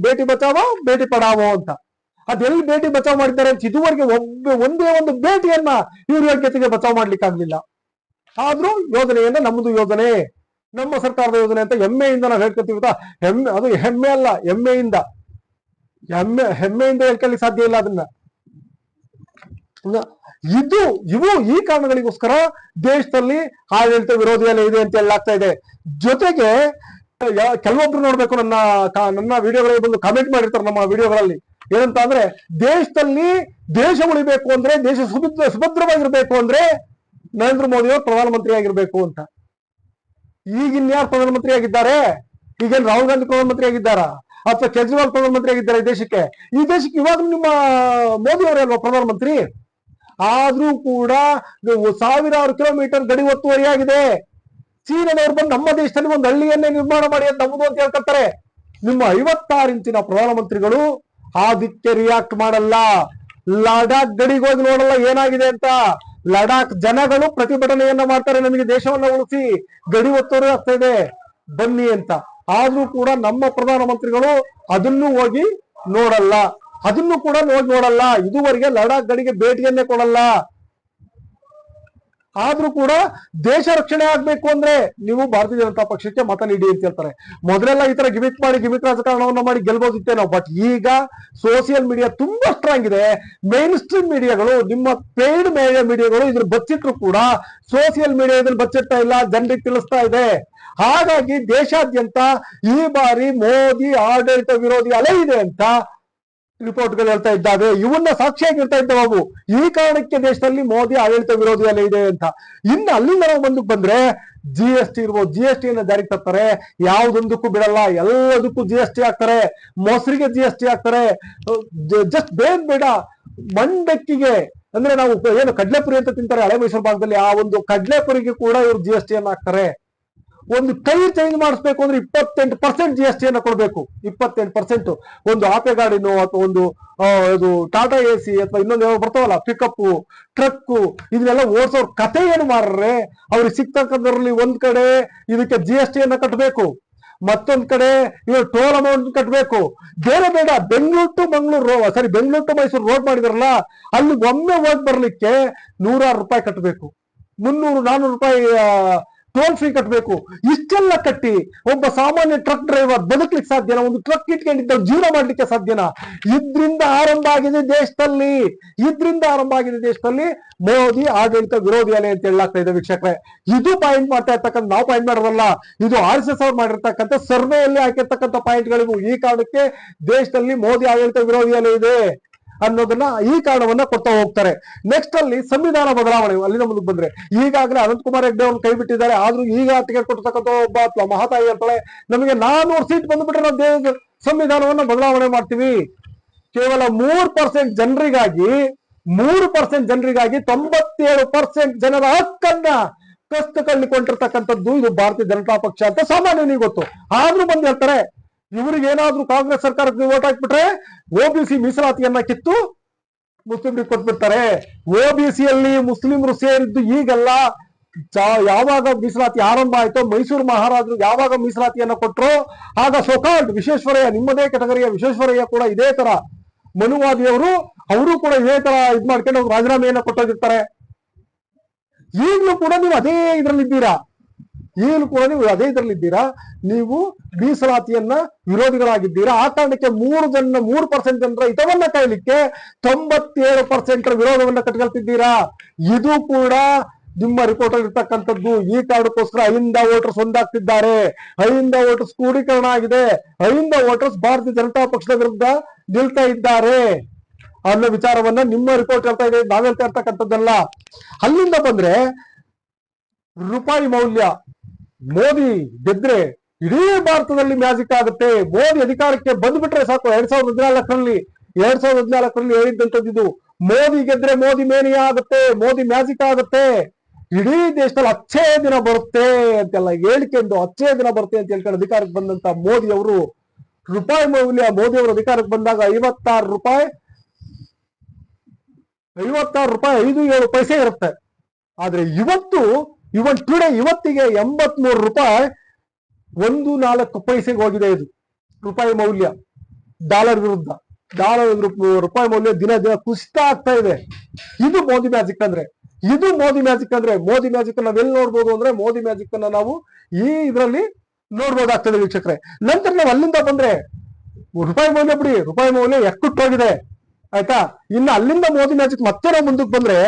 ಬೇಟಿ ಬಚಾವೋ ಬೇಟಿ ಪಡಾವೋ ಅಂತ. ಅದೆಲ್ಲಿ ಭೇಟಿ ಬಚಾವ್ ಮಾಡಿದ್ದಾರೆ ಅಂತ ಇದುವರೆಗೆ ಒಬ್ಬ ಒಂದೇ ಒಂದು ಬೇಟಿಯನ್ನ ಇವ್ರ ಜೊತೆಗೆ ಬಚಾವ್ ಮಾಡ್ಲಿಕ್ಕೆ ಆಗ್ಲಿಲ್ಲ ಆದ್ರೂ ಯೋಜನೆಯನ್ನ ನಮ್ಮದು ಯೋಜನೆ, ನಮ್ಮ ಸರ್ಕಾರದ ಯೋಜನೆ ಅಂತ ಹೆಮ್ಮೆಯಿಂದ ನಾವು ಹೇಳ್ಕೊತೀವಿ? ಹೆಮ್ಮೆ, ಅದು ಹೆಮ್ಮೆ ಅಲ್ಲ, ಹೆಮ್ಮೆಯಿಂದ. ಹೆಮ್ಮೆ, ಹೆಮ್ಮೆಯಿಂದ ಹೇಳ್ಕೊಳ್ಳಿ ಸಾಧ್ಯ ಇಲ್ಲ ಅದನ್ನ. ಇದು, ಇವು ಈ ಕಾರಣಗಳಿಗೋಸ್ಕರ ದೇಶದಲ್ಲಿ ಆಡಳಿತ ವಿರೋಧಿ ಎಲ್ಲ ಇದೆ ಅಂತ ಹೇಳಾಗ್ತಾ ಇದೆ. ಜೊತೆಗೆ ಕೆಲವೊಬ್ರು ನೋಡ್ಬೇಕು ನನ್ನ ನನ್ನ ವಿಡಿಯೋಗಳಿಗೆ ಬಂದು ಕಮೆಂಟ್ ಮಾಡಿರ್ತಾರೆ ನಮ್ಮ ವಿಡಿಯೋಗಳಲ್ಲಿ. ಏನಂತ ಅಂದ್ರೆ, ದೇಶದಲ್ಲಿ ದೇಶ ಉಳಿಬೇಕು ಅಂದ್ರೆ, ದೇಶ ಸುಭದ್ರ ಸುಭದ್ರವಾಗಿರ್ಬೇಕು ಅಂದ್ರೆ ನರೇಂದ್ರ ಮೋದಿ ಅವರು ಪ್ರಧಾನಮಂತ್ರಿ ಆಗಿರ್ಬೇಕು ಅಂತ. ಈಗಿನ್ ಯಾರು ಪ್ರಧಾನಮಂತ್ರಿ ಆಗಿದ್ದಾರೆ? ಈಗೇನ್ ರಾಹುಲ್ ಗಾಂಧಿ ಪ್ರಧಾನಮಂತ್ರಿ ಆಗಿದ್ದಾರಾ? ಅಥವಾ ಕೇಜ್ರಿವಾಲ್ ಪ್ರಧಾನಮಂತ್ರಿ ಆಗಿದ್ದಾರೆ ಈ ದೇಶಕ್ಕೆ? ಈ ದೇಶಕ್ಕೆ ಇವಾಗ ನಿಮ್ಮ ಮೋದಿ ಅವರೇ ಅಲ್ವಾ ಪ್ರಧಾನಮಂತ್ರಿ? ಆದ್ರೂ ಕೂಡ ಸಾವಿರಾರು ಕಿಲೋಮೀಟರ್ ಗಡಿ ಒತ್ತುವರಿಯಾಗಿದೆ. ಚೀನಾದವ್ರು ಬಂದು ನಮ್ಮ ದೇಶದಲ್ಲಿ ಒಂದು ಹಳ್ಳಿಯನ್ನೇ ನಿರ್ಮಾಣ ಮಾಡಿ ಅಂತ ನಮ್ಮದು ಅಂತ ಹೇಳ್ಕೊತಾರೆ ನಿಮ್ಮ ಐವತ್ತಾರು ಇಂಚಿನ ಪ್ರಧಾನಮಂತ್ರಿಗಳು ಅದಕ್ಕೆ ರಿಯಾಕ್ಟ್ ಮಾಡಲ್ಲ. ಲಡಾಖ್ ಗಡಿಗೆ ಹೋಗಿ ನೋಡಲ್ಲ ಏನಾಗಿದೆ ಅಂತ. ಲಡಾಖ್ ಜನಗಳು ಪ್ರತಿಭಟನೆಯನ್ನ ಮಾಡ್ತಾರೆ, ನಮಗೆ ದೇಶವನ್ನ ಉಳಿಸಿ ಗಡಿ ಒತ್ತುವರಿ ಆಗ್ತಾ ಇದೆ, ಬನ್ನಿ ಅಂತ. ಆದ್ರೂ ಕೂಡ ನಮ್ಮ ಪ್ರಧಾನಮಂತ್ರಿಗಳು ಅದನ್ನು ಹೋಗಿ ನೋಡಲ್ಲ. ಅದನ್ನು ಕೂಡ ನೋಡಿ ನೋಡಲ್ಲ. ಇದುವರೆಗೆ ಲಡಾಖ್ ಗಡಿಗೆ ಭೇಟಿಯನ್ನೇ ಕೊಡಲ್ಲ. ಆದ್ರೂ ಕೂಡ ದೇಶ ರಕ್ಷಣೆ ಆಗ್ಬೇಕು ಅಂದ್ರೆ ನೀವು ಭಾರತೀಯ ಜನತಾ ಪಕ್ಷಕ್ಕೆ ಮತ ನೀಡಿ ಅಂತ ಹೇಳ್ತಾರೆ. ಮೊದಲೆಲ್ಲ ಈ ತರ ಗಿಮಿಕ್ ಮಾಡಿ ಗಿಮಿಕ್ ರಾಜಕಾರಣವನ್ನು ಮಾಡಿ ಗೆಲ್ಬೋದಿತ್ತೆ ನಾವು ಬಟ್ ಈಗ ಸೋಷಿಯಲ್ ಮೀಡಿಯಾ ತುಂಬಾ ಸ್ಟ್ರಾಂಗ್ ಇದೆ. ಮೈನ್ ಸ್ಟ್ರೀಮ್ ಮೀಡಿಯಾಗಳು ನಿಮ್ಮ ಪೇಯ್ಡ್ ಮೀಡಿಯಾಗಳು ಇದ್ರ ಬಚ್ಚಿಟ್ರು ಕೂಡ ಸೋಷಿಯಲ್ ಮೀಡಿಯಾ ಇದ್ರಲ್ಲಿ ಬಚ್ಚಿಡ್ತಾ ಇಲ್ಲ, ಜನರಿಗೆ ತಿಳಿಸ್ತಾ ಇದೆ. ಹಾಗಾಗಿ ದೇಶಾದ್ಯಂತ ಈ ಬಾರಿ ಮೋದಿ, ಆಡಳಿತ ವಿರೋಧಿ ಅಲೆ ಇದೆ ಅಂತ ರಿಪೋರ್ಟ್ಗಳು ಹೇಳ್ತಾ ಇದ್ದಾವೆ. ಇವನ್ನ ಸಾಕ್ಷಿಯಾಗಿ ಇರ್ತಾ ಇದ್ದಾವೆ ಅವು ಈ ಕಾರಣಕ್ಕೆ ದೇಶದಲ್ಲಿ ಮೋದಿ ಆಡಳಿತ ವಿರೋಧಿ ಎಲ್ಲ ಇದೆ ಅಂತ. ಇನ್ನು ಅಲ್ಲಿಂದ ನಾವು ಮುಂದಕ್ಕೆ ಬಂದ್ರೆ ಜಿ ಎಸ್ ಟಿ ಇರ್ಬೋದು. ಜಿ ಎಸ್ ಟಿ ಅನ್ನ ಜಾರಿಗೆ ತರ್ತಾರೆ. ಯಾವ್ದೊಂದಕ್ಕೂ ಬಿಡಲ್ಲ. ಎಲ್ಲದಕ್ಕೂ ಜಿ ಎಸ್ ಟಿ ಹಾಕ್ತಾರೆ. ಮೊಸರಿಗೆ ಜಿ ಎಸ್ ಟಿ ಹಾಕ್ತಾರೆ. ಜಸ್ಟ್ ಬೇನ್ ಬೇಡ ಮಂಡಕ್ಕಿಗೆ ಅಂದ್ರೆ ನಾವು ಏನು ಕಡ್ಲೆಪುರಿ ಅಂತ ತಿಂತಾರೆ. ಹಳೆ ಮೈಸೂರು ಭಾಗದಲ್ಲಿ ಆ ಒಂದು ಕಡ್ಲೆಪುರಿಗೆ ಕೂಡ ಇವರು ಜಿ ಎಸ್ ಟಿ ಅನ್ನ ಹಾಕ್ತಾರೆ. ಒಂದು ಕೈ ಚೇಂಜ್ ಮಾಡಿಸ್ಬೇಕು ಅಂದ್ರೆ ಇಪ್ಪತ್ತೆಂಟು ಪರ್ಸೆಂಟ್ ಜಿ ಎಸ್ ಟಿ ಅನ್ನ ಕೊಡಬೇಕು. ಇಪ್ಪತ್ತೆಂಟು ಪರ್ಸೆಂಟ್ ಒಂದು ಆಪೆ ಗಾಡಿನೋ ಅಥವಾ ಒಂದು ಇದು ಟಾಟಾ ಎ ಸಿ ಅಥವಾ ಇನ್ನೊಂದು ಯಾವ ಬರ್ತಾವಲ್ಲ ಪಿಕಪ್ ಟ್ರಕ್ ಇದನ್ನೆಲ್ಲ ಓಡಿಸೋರ್ ಕತೆ ಏನು ಮಾರ್ರೆ ಅವ್ರಿಗೆ ಸಿಗ್ತಕ್ಕಂಥದ್ರಲ್ಲಿ ಒಂದ್ ಕಡೆ ಇದಕ್ಕೆ ಜಿ ಎಸ್ ಟಿ ಅನ್ನ ಕಟ್ಟಬೇಕು ಮತ್ತೊಂದ್ ಕಡೆ ಇವಾಗ ಟೋಲ್ ಅಮೌಂಟ್ ಕಟ್ಟಬೇಕು ಬೇರೆ ಬೇಡ, Bengaluru to Mangaluru sorry Bengaluru to Mysuru road ಮಾಡಿದಾರಲ್ಲ, ಅಲ್ಲಿ ಒಮ್ಮೆ ಹೋಗಿ ಬರ್ಲಿಕ್ಕೆ ನೂರಾರು ರೂಪಾಯಿ ಕಟ್ಟಬೇಕು ಮುನ್ನೂರು, ನಾನೂರು ರೂಪಾಯಿ ಟೋಲ್ ಫ್ರೀ ಕಟ್ಟಬೇಕು ಇಷ್ಟೆಲ್ಲ ಕಟ್ಟಿ ಒಬ್ಬ ಸಾಮಾನ್ಯ ಟ್ರಕ್ ಡ್ರೈವರ್ ಬದುಕ್ಲಿಕ್ಕೆ ಸಾಧ್ಯನಾ? ಒಂದು ಟ್ರಕ್ ಇಟ್ಕೊಂಡಿದ್ದ ಜೀವನ ಮಾಡ್ಲಿಕ್ಕೆ ಸಾಧ್ಯನಾ? ಇದ್ರಿಂದ ಆರಂಭ ಆಗಿದೆ ದೇಶದಲ್ಲಿ. ಇದ್ರಿಂದ ಆರಂಭ ಆಗಿದೆ ದೇಶದಲ್ಲಿ. ಮೋದಿ ಆಡಳಿತ ವಿರೋಧಿ ಅಲೆ ಅಂತ ಹೇಳಲಾಗ್ತಾ ಇದೆ ವೀಕ್ಷಕರೇ. ಇದು ಪಾಯಿಂಟ್ ಮಾಡ್ತಾ ಇರ್ತಕ್ಕಂಥ ನಾವು ಪಾಯಿಂಟ್ ಮಾಡೋದಲ್ಲ. ಇದು ಆರ್ ಎಸ್ ಎಸ್ ಅವ್ರು ಮಾಡಿರ್ತಕ್ಕಂಥ ಸರ್ವೆಯಲ್ಲಿ ಹಾಕಿರ್ತಕ್ಕಂಥ ಪಾಯಿಂಟ್ಗಳಿವು ಈ ಕಾರಣಕ್ಕೆ ದೇಶದಲ್ಲಿ ಮೋದಿ ಆಡಳಿತ ವಿರೋಧಿ ಅಲೆ ಇದೆ. ಅನ್ನೋದನ್ನ ಈ ಕಾರಣವನ್ನ ಕೊಡ್ತಾ ಹೋಗ್ತಾರೆ. ನೆಕ್ಸ್ಟ್ ಅಲ್ಲಿ ಸಂವಿಧಾನ ಬದಲಾವಣೆ ಅಲ್ಲಿ ನಮ್ಗೆ ಬಂದ್ರೆ. ಈಗಾಗಲೇ ಅನಂತ್ ಕುಮಾರ್ ಹೆಗ್ಡೆ ಅವ್ರನ್ನ ಕೈ ಬಿಟ್ಟಿದ್ದಾರೆ. ಆದ್ರೂ ಈಗ ಟಿಕೆಟ್ ಕೊಡ್ತಕ್ಕಂಥ ಒಬ್ಬ ಅಥವಾ ಮಹಾತಾಯಿ ಹೇಳ್ತಾಳೆ ನಮಗೆ ನಾನೂರು ಸೀಟ್ ಬಂದ್ಬಿಟ್ರೆ ನಾವು ಸಂವಿಧಾನವನ್ನ ಬದಲಾವಣೆ ಮಾಡ್ತೀವಿ. ಕೇವಲ ಮೂರ್ ಪರ್ಸೆಂಟ್ ಜನರಿಗಾಗಿ, ಮೂರು ಪರ್ಸೆಂಟ್ ಜನರಿಗಾಗಿ ತೊಂಬತ್ತೇಳು ಪರ್ಸೆಂಟ್ ಜನರ ಹಕ್ಕನ್ನ ಕಸ್ತುಕೊಳ್ಳಿಕೊಂಡಿರ್ತಕ್ಕಂಥದ್ದು ಇದು ಭಾರತೀಯ ಜನತಾ ಪಕ್ಷ ಅಂತ ಸಾಮಾನ್ಯನಿಗೆ ಗೊತ್ತು. ಆದ್ರೂ ಬಂದು ಹೇಳ್ತಾರೆ ಇವ್ರಿಗೆ ಏನಾದ್ರೂ ಕಾಂಗ್ರೆಸ್ ಸರ್ಕಾರಕ್ಕೆ ಓಟ್ ಹಾಕ್ಬಿಟ್ರೆ ಓಬಿಸಿ ಮೀಸಲಾತಿಯನ್ನ ಕಿತ್ತು ಮುಸ್ಲಿಮ್ರಿಗೆ ಕೊಟ್ಬಿಡ್ತಾರೆ. ಓಬಿಸಿಯಲ್ಲಿ ಮುಸ್ಲಿಮರು ಸೇರಿದ್ದು ಈಗಲ್ಲ ಯಾವಾಗ ಮೀಸಲಾತಿ ಆರಂಭ ಆಯ್ತೋ, ಮೈಸೂರು ಮಹಾರಾಜರು ಯಾವಾಗ ಮೀಸಲಾತಿಯನ್ನ ಕೊಟ್ರು, ಆಗ ಸೊಕಾಲ್ಡ್ ವಿಶ್ವೇಶ್ವರಯ್ಯ, ನಿಮ್ಮದೇ ಕೆಟಗರಿಯ ವಿಶ್ವೇಶ್ವರಯ್ಯ ಕೂಡ ಇದೇ ತರ ಮನುವಾದಿಯವರು, ಅವರು ಕೂಡ ಇದೇ ತರ ಇದ್ ಮಾಡ್ಕೊಂಡು ರಾಜೀನಾಮೆಯನ್ನ ಕೊಟ್ಟೋಗಿರ್ತಾರೆ. ಈಗಲೂ ಕೂಡ ನೀವು ಅದೇ ಇದ್ರಲ್ಲಿದ್ದೀರಾ? ಈಗಲೂ ಕೂಡ ನೀವು ಅದೇ ಇದ್ರಲ್ಲಿದ್ದೀರಾ ನೀವು ಮೀಸಲಾತಿಯನ್ನ ವಿರೋಧಿಗಳಾಗಿದ್ದೀರಾ? ಆ ಕಾರಣಕ್ಕೆ ಮೂರು ಜನ ಮೂರು ಪರ್ಸೆಂಟ್ ಜನರ ಹಿತವನ್ನ ಕಾಯ್ಲಿಕ್ಕೆ ತೊಂಬತ್ತೇಳು ಪರ್ಸೆಂಟ್ ವಿರೋಧವನ್ನ ಕಟ್ಕೊಳ್ತಿದ್ದೀರಾ? ಇದು ಕೂಡ ನಿಮ್ಮ ರಿಪೋರ್ಟ್ ಅಲ್ಲಿ ಇರ್ತಕ್ಕಂಥದ್ದು. ಈ ಕಾರಣಕ್ಕೋಸ್ಕರ ಅಹಿಂದ ವೋಟರ್ಸ್ ಒಂದಾಗ್ತಿದ್ದಾರೆ. ಅಹಿಂದ ವೋಟರ್ಸ್ ಕ್ರೋಢೀಕರಣ ಆಗಿದೆ. ಅಹಿಂದ ವೋಟರ್ಸ್ ಭಾರತೀಯ ಜನತಾ ಪಕ್ಷದ ವಿರುದ್ಧ ನಿಲ್ತಾ ಇದ್ದಾರೆ ಅನ್ನೋ ವಿಚಾರವನ್ನ ನಿಮ್ಮ ರಿಪೋರ್ಟ್ ಹೇಳ್ತಾ ಇದೆ. ನಾವ್ ಹೇಳ್ತಾ ಇರ್ತಕ್ಕಂಥದ್ದಲ್ಲ. ಅಲ್ಲಿಂದ ಬಂದ್ರೆ ರೂಪಾಯಿ ಮೌಲ್ಯ ಮೋದಿ ಗೆದ್ರೆ ಇಡೀ ಭಾರತದಲ್ಲಿ ಮ್ಯಾಜಿಕ್ ಆಗುತ್ತೆ. ಮೋದಿ ಅಧಿಕಾರಕ್ಕೆ ಬಂದ್ಬಿಟ್ರೆ ಸಾಕು. ಎರಡ್ ಸಾವಿರದ ಹದಿನಾಲ್ಕರಲ್ಲಿ, ಎರಡ್ ಸಾವಿರದ ಹದಿನಾಲ್ಕರಲ್ಲಿ ಹೇಳಿದ್ದಂಥದ್ದು ಮೋದಿ ಗೆದ್ರೆ ಮೋದಿ ಮೇನಿಯಾ ಆಗುತ್ತೆ. ಮೋದಿ ಮ್ಯಾಜಿಕ್ ಆಗುತ್ತೆ. ಇಡೀ ದೇಶದಲ್ಲಿ ಅಚ್ಚೇ ದಿನ ಬರುತ್ತೆ ಅಂತೆಲ್ಲ ಹೇಳಿಕೆಂದು ಅಚ್ಚೇ ದಿನ ಬರುತ್ತೆ ಅಂತ ಹೇಳ್ಕೊಂಡು ಅಧಿಕಾರಕ್ಕೆ ಬಂದಂತ ಮೋದಿ ಅವರು, ರೂಪಾಯಿ ಮೌಲ್ಯ ಮೋದಿ ಅವರು ಅಧಿಕಾರಕ್ಕೆ ಬಂದಾಗ ಐವತ್ತಾರು ರೂಪಾಯಿ ಐವತ್ತಾರು ರೂಪಾಯಿ ಐದು ಏಳು ಪೈಸೆ ಇರುತ್ತೆ. ಆದ್ರೆ ಇವತ್ತು ಇವನ್ ಟುಡೇ ಇವತ್ತಿಗೆ ಎಂಬತ್ಮೂರು ರೂಪಾಯಿ ಒಂದು ನಾಲ್ಕು ಪೈಸೆಗೆ ಹೋಗಿದೆ ಇದು. ರೂಪಾಯಿ ಮೌಲ್ಯ. ಡಾಲರ್ ವಿರುದ್ಧ. ಡಾಲರ್ ರೂಪಾಯಿ ಮೌಲ್ಯ ದಿನ ದಿನ ಕುಸಿತ ಆಗ್ತಾ ಇದೆ. ಇದು ಮೋದಿ ಮ್ಯಾಜಿಕ್ ಅಂದ್ರೆ. ಇದು ಮೋದಿ ಮ್ಯಾಜಿಕ್ ಅಂದ್ರೆ. ಮೋದಿ ಮ್ಯಾಜಿಕ್ ನಾವೆಲ್ಲಿ ನೋಡ್ಬೋದು ಅಂದ್ರೆ ಮೋದಿ ಮ್ಯಾಜಿಕ್ ಅನ್ನ ನಾವು ಈ ಇದರಲ್ಲಿ ನೋಡ್ಬೋದಾಗ್ತದೆ ವೀಕ್ಷಕರೇ. ನಂತರ ನಾವು ಅಲ್ಲಿಂದ ಬಂದ್ರೆ ರೂಪಾಯಿ ಮೌಲ್ಯ ಬಿಡಿ. ರೂಪಾಯಿ ಮೌಲ್ಯ ಎಕ್ಕುಟ್ಟೋಗಿದೆ ಆಯ್ತಾ? ಇನ್ನು ಅಲ್ಲಿಂದ ಮೋದಿ ಮ್ಯಾಜಿಕ್ ಮತ್ತೆ ನಾವು ಮುಂದಕ್ಕೆ ಬಂದ್ರೆ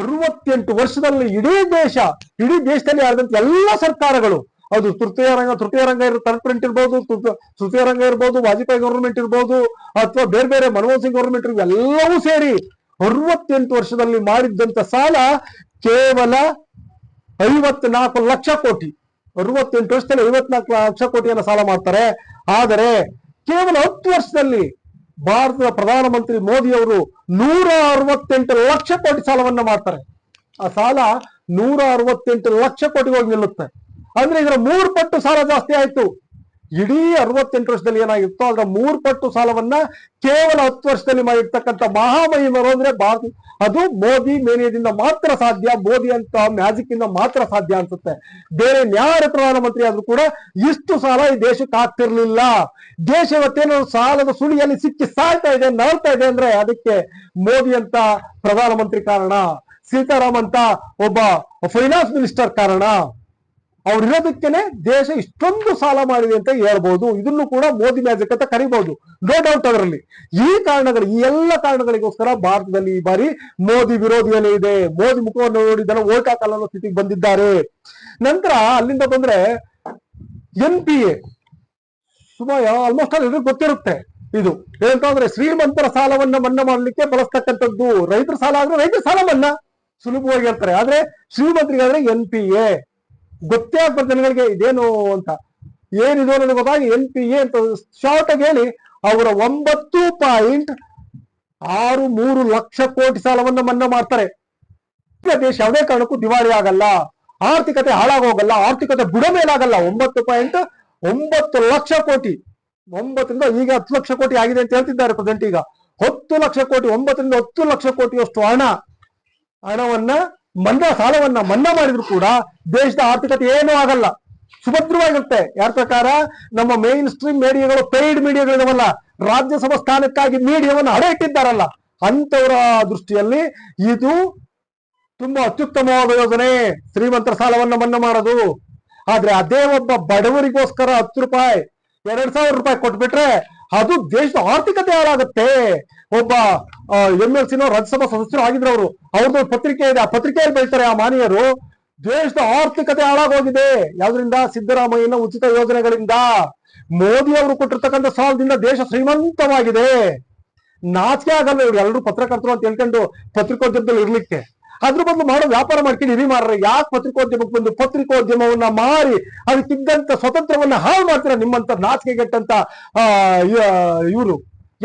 ಅರವತ್ತೆಂಟು ವರ್ಷದಲ್ಲಿ ಇಡೀ ದೇಶ, ಇಡೀ ದೇಶದಲ್ಲಿ ಆದಂತ ಎಲ್ಲ ಸರ್ಕಾರಗಳು, ಅದು ತೃತೀಯ ರಂಗ ತೃತೀಯ ರಂಗ ಇರೋ ಪ್ರಿಂಟ್ ಇರ್ಬೋದು ತೃತೀಯ ರಂಗ ಇರ್ಬೋದು, ವಾಜಪೇಯಿ ಗೌರ್ಮೆಂಟ್ ಇರ್ಬೋದು, ಅಥವಾ ಬೇರೆ ಬೇರೆ ಮನಮೋಹನ್ ಸಿಂಗ್ ಗವರ್ಮೆಂಟ್ ಎಲ್ಲವೂ ಸೇರಿ ಅರವತ್ತೆಂಟು ವರ್ಷದಲ್ಲಿ ಮಾಡಿದ್ದಂತ ಸಾಲ ಕೇವಲ ಐವತ್ನಾಲ್ಕು ಲಕ್ಷ ಕೋಟಿ. ಅರವತ್ತೆಂಟು ವರ್ಷದಲ್ಲಿ ಐವತ್ನಾಲ್ಕು ಲಕ್ಷ ಕೋಟಿಯನ್ನ ಸಾಲ ಮಾಡ್ತಾರೆ. ಆದರೆ ಕೇವಲ ಹತ್ತು ವರ್ಷದಲ್ಲಿ ಭಾರತದ ಪ್ರಧಾನಮಂತ್ರಿ ಮೋದಿ ಅವರು ನೂರ ಅರವತ್ತೆಂಟು ಲಕ್ಷ ಕೋಟಿ ಸಾಲವನ್ನ ಮಾಡ್ತಾರೆ. ಆ ಸಾಲ ನೂರ ಅರವತ್ತೆಂಟು ಲಕ್ಷ ಕೋಟಿಗೆ ಹೋಗಿ ನಿಲ್ಲುತ್ತೆ. ಅಂದ್ರೆ ಇದರ ಮೂರು ಪಟ್ಟು ಸಾಲ ಜಾಸ್ತಿ ಆಯ್ತು. ಇಡೀ ಅರವತ್ತೆಂಟು ವರ್ಷದಲ್ಲಿ ಏನಾಗಿತ್ತು ಅದರ ಮೂರು ಪಟ್ಟು ಸಾಲವನ್ನ ಕೇವಲ ಹತ್ತು ವರ್ಷದಲ್ಲಿ ಮಾಡಿರ್ತಕ್ಕಂಥ ಮಹಾಮಹಿಮರು ಅಂದ್ರೆ ಭಾರತ. ಅದು ಮೋದಿ ಮೇನಿಯದಿಂದ ಮಾತ್ರ ಸಾಧ್ಯ, ಮೋದಿ ಅಂತ ಮ್ಯಾಜಿಕ್ ಇಂದ ಮಾತ್ರ ಸಾಧ್ಯ ಅನ್ಸುತ್ತೆ. ಬೇರೆ ನ್ಯಾಯ ಪ್ರಧಾನಮಂತ್ರಿ ಆದ್ರೂ ಕೂಡ ಇಷ್ಟು ಸಾಲ ಈ ದೇಶಕ್ಕೆ ಆಗ್ತಿರ್ಲಿಲ್ಲ. ದೇಶ ಇವತ್ತೇನು ಸಾಲದ ಸುಳಿಯಲ್ಲಿ ಸಿಕ್ಕಿ ಸಾಯ್ತಾ ಇದೆ, ನರಳ್ತಾ ಇದೆ ಅಂದ್ರೆ ಅದಕ್ಕೆ ಮೋದಿ ಅಂತ ಪ್ರಧಾನಮಂತ್ರಿ ಕಾರಣ, ಸೀತಾರಾಮ್ ಅಂತ ಒಬ್ಬ ಫೈನಾನ್ಸ್ ಮಿನಿಸ್ಟರ್ ಕಾರಣ. ಅವ್ರಿರೋದಕ್ಕೇನೆ ದೇಶ ಇಷ್ಟೊಂದು ಸಾಲ ಮಾಡಿದೆ ಅಂತ ಹೇಳ್ಬಹುದು ಇದನ್ನು ಕೂಡ ಮೋದಿ ಮ್ಯಾಜಿಕ್ ಅಂತ ಕರಿಬಹುದು. ನೋ ಡೌಟ್ ಅದರಲ್ಲಿ. ಈ ಕಾರಣಗಳು, ಈ ಎಲ್ಲ ಕಾರಣಗಳಿಗೋಸ್ಕರ ಭಾರತದಲ್ಲಿ ಈ ಬಾರಿ ಮೋದಿ ವಿರೋಧಿಯಲ್ಲೇ ಇದೆ. ಮೋದಿ ಮುಖವನ್ನು ನೋಡಿದ್ದಾರೆ ಓಟ್ ಹಾಕಲ್ಲ ಅನ್ನೋ ಸ್ಥಿತಿಗೆ ಬಂದಿದ್ದಾರೆ. ನಂತರ ಅಲ್ಲಿಂದ ಬಂದ್ರೆ N P A almost all ಎಲ್ರಿಗೂ ಗೊತ್ತಿರುತ್ತೆ ಇದು. ಏನಂತಂದ್ರೆ ಶ್ರೀಮಂತರ ಸಾಲವನ್ನ ಮನ್ನಾ ಮಾಡಲಿಕ್ಕೆ ಬಳಸ್ತಕ್ಕಂಥದ್ದು. ರೈತರ ಸಾಲ ಆದ್ರೆ ರೈತರ ಸಾಲ ಮನ್ನಾ. ಸುಲಭವಾಗಿ ಹೇಳ್ತಾರೆ. ಆದ್ರೆ ಶ್ರೀಮಂತರಿಗಾದ್ರೆ ಎನ್ ಪಿ ಎ ಗೊತ್ತೇ ಆಗ್ಬಾರ್ದು ಜನಗಳಿಗೆ ಇದೇನು ಅಂತ. ಏನಿದು ಅನ್ನೋದು ಗೊತ್ತಾಗಿ ಎನ್ ಪಿ ಎ ಅಂತ ಶಾರ್ಟ್ ಆಗಿ ಹೇಳಿ, ಅವರ ಒಂಬತ್ತು ಪಾಯಿಂಟ್ ಆರು ಮೂರು ಲಕ್ಷ ಕೋಟಿ ಸಾಲವನ್ನು ಮನ್ನಾ ಮಾಡ್ತಾರೆ. ದೇಶ ಯಾವುದೇ ಕಾರಣಕ್ಕೂ ದಿವಾಳಿ ಆಗಲ್ಲ, ಆರ್ಥಿಕತೆ ಹಾಳಾಗೋಗಲ್ಲ, ಆರ್ಥಿಕತೆ ಬುಡಮೇಲಾಗಲ್ಲ. ಒಂಬತ್ತು ಪಾಯಿಂಟ್ ಒಂಬತ್ತು ಲಕ್ಷ ಕೋಟಿ. ಒಂಬತ್ತರಿಂದ ಈಗ ಹತ್ತು ಲಕ್ಷ ಕೋಟಿ ಆಗಿದೆ ಅಂತ ಹೇಳ್ತಿದ್ದಾರೆ ಪ್ರೆಸೆಂಟ್ ಈಗ. ಹತ್ತು ಲಕ್ಷ ಕೋಟಿ, ಒಂಬತ್ತರಿಂದ ಹತ್ತು ಲಕ್ಷ ಕೋಟಿಯಷ್ಟು ಹಣ. ಹಣವನ್ನ ಮನ್ನಾ ಸಾಲವನ್ನ ಮನ್ನಾ ಮಾಡಿದ್ರು ಕೂಡ ದೇಶದ ಆರ್ಥಿಕತೆ ಏನೂ ಆಗಲ್ಲ. ಸುಭದ್ರವಾಗಿರುತ್ತೆ. ಯಾರ ಪ್ರಕಾರ? ನಮ್ಮ ಮೇನ್ ಸ್ಟ್ರೀಮ್ ಮೀಡಿಯಾಗಳು ಪೇಯ್ಡ್ ಮೀಡಿಯಾಗಳಿದಾವಲ್ಲ ರಾಜ್ಯಸಭಾ ಸ್ಥಾನಕ್ಕಾಗಿ ಮೀಡಿಯಾವನ್ನು ಹಡೆ ಇಟ್ಟಿದ್ದಾರಲ್ಲ ಅಂತವರ ದೃಷ್ಟಿಯಲ್ಲಿ ಇದು ತುಂಬಾ ಅತ್ಯುತ್ತಮವಾದ ಯೋಜನೆ. ಶ್ರೀಮಂತರ ಸಾಲವನ್ನ ಮನ್ನಾ ಮಾಡೋದು. ಆದ್ರೆ ಅದೇ ಒಬ್ಬ ಬಡವರಿಗೋಸ್ಕರ ಹತ್ತು ರೂಪಾಯಿ, ಎರಡ್ ಸಾವಿರ ರೂಪಾಯಿ ಕೊಟ್ಬಿಟ್ರೆ ಅದು ದೇಶದ ಆರ್ಥಿಕತೆ ಹಾಳಾಗುತ್ತೆ ಒಬ್ಬ ಎಂ ಎಲ್ ಸಿನೋ ರಾಜ್ಯಸಭಾ ಸದಸ್ಯರು ಆಗಿದ್ರು ಅವರು ಅವ್ರದ್ದು ಪತ್ರಿಕೆ ಇದೆ. ಆ ಪತ್ರಿಕೆಯಲ್ಲಿ ಬರೀತಾರೆ ಆ ಮಾನಿಯರು. ದೇಶದ ಆರ್ಥಿಕತೆ ಹಾಳಾಗೋಗಿದೆ. ಯಾವ್ದ್ರಿಂದ? ಸಿದ್ದರಾಮಯ್ಯನ ಉಚಿತ ಯೋಜನೆಗಳಿಂದ. ಮೋದಿ ಅವರು ಕೊಟ್ಟಿರ್ತಕ್ಕಂಥ ಸಾಲದಿಂದ ದೇಶ ಶ್ರೀಮಂತವಾಗಿದೆ. ನಾಚಿಕೆ ಆಗಲ್ಲ ಇವ್ರು? ಎಲ್ಲರೂ ಪತ್ರಕರ್ತರು ಅಂತ ಹೇಳ್ಕೊಂಡು ಪತ್ರಿಕೋದ್ಯಮದಲ್ಲಿ ಇರ್ಲಿಕ್ಕೆ. ಅದ್ರ ಬದಲು ಮಾಡೋ ವ್ಯಾಪಾರ ಇರಿ ಮಾರ್ರೆ, ಯಾಕೆ ಪತ್ರಿಕೋದ್ಯಮಕ್ಕೆ ಬಂದು ಪತ್ರಿಕೋದ್ಯಮವನ್ನ ಮಾರಿ ತಿದ್ದಂತ ಸ್ವತಂತ್ರವನ್ನ ಹಾಳು ಮಾಡ್ತೀರಾ ನಿಮ್ಮಂತ ನಾಚಿಕೆಗೆಟ್ಟಂತ, ಆ ಇವರು?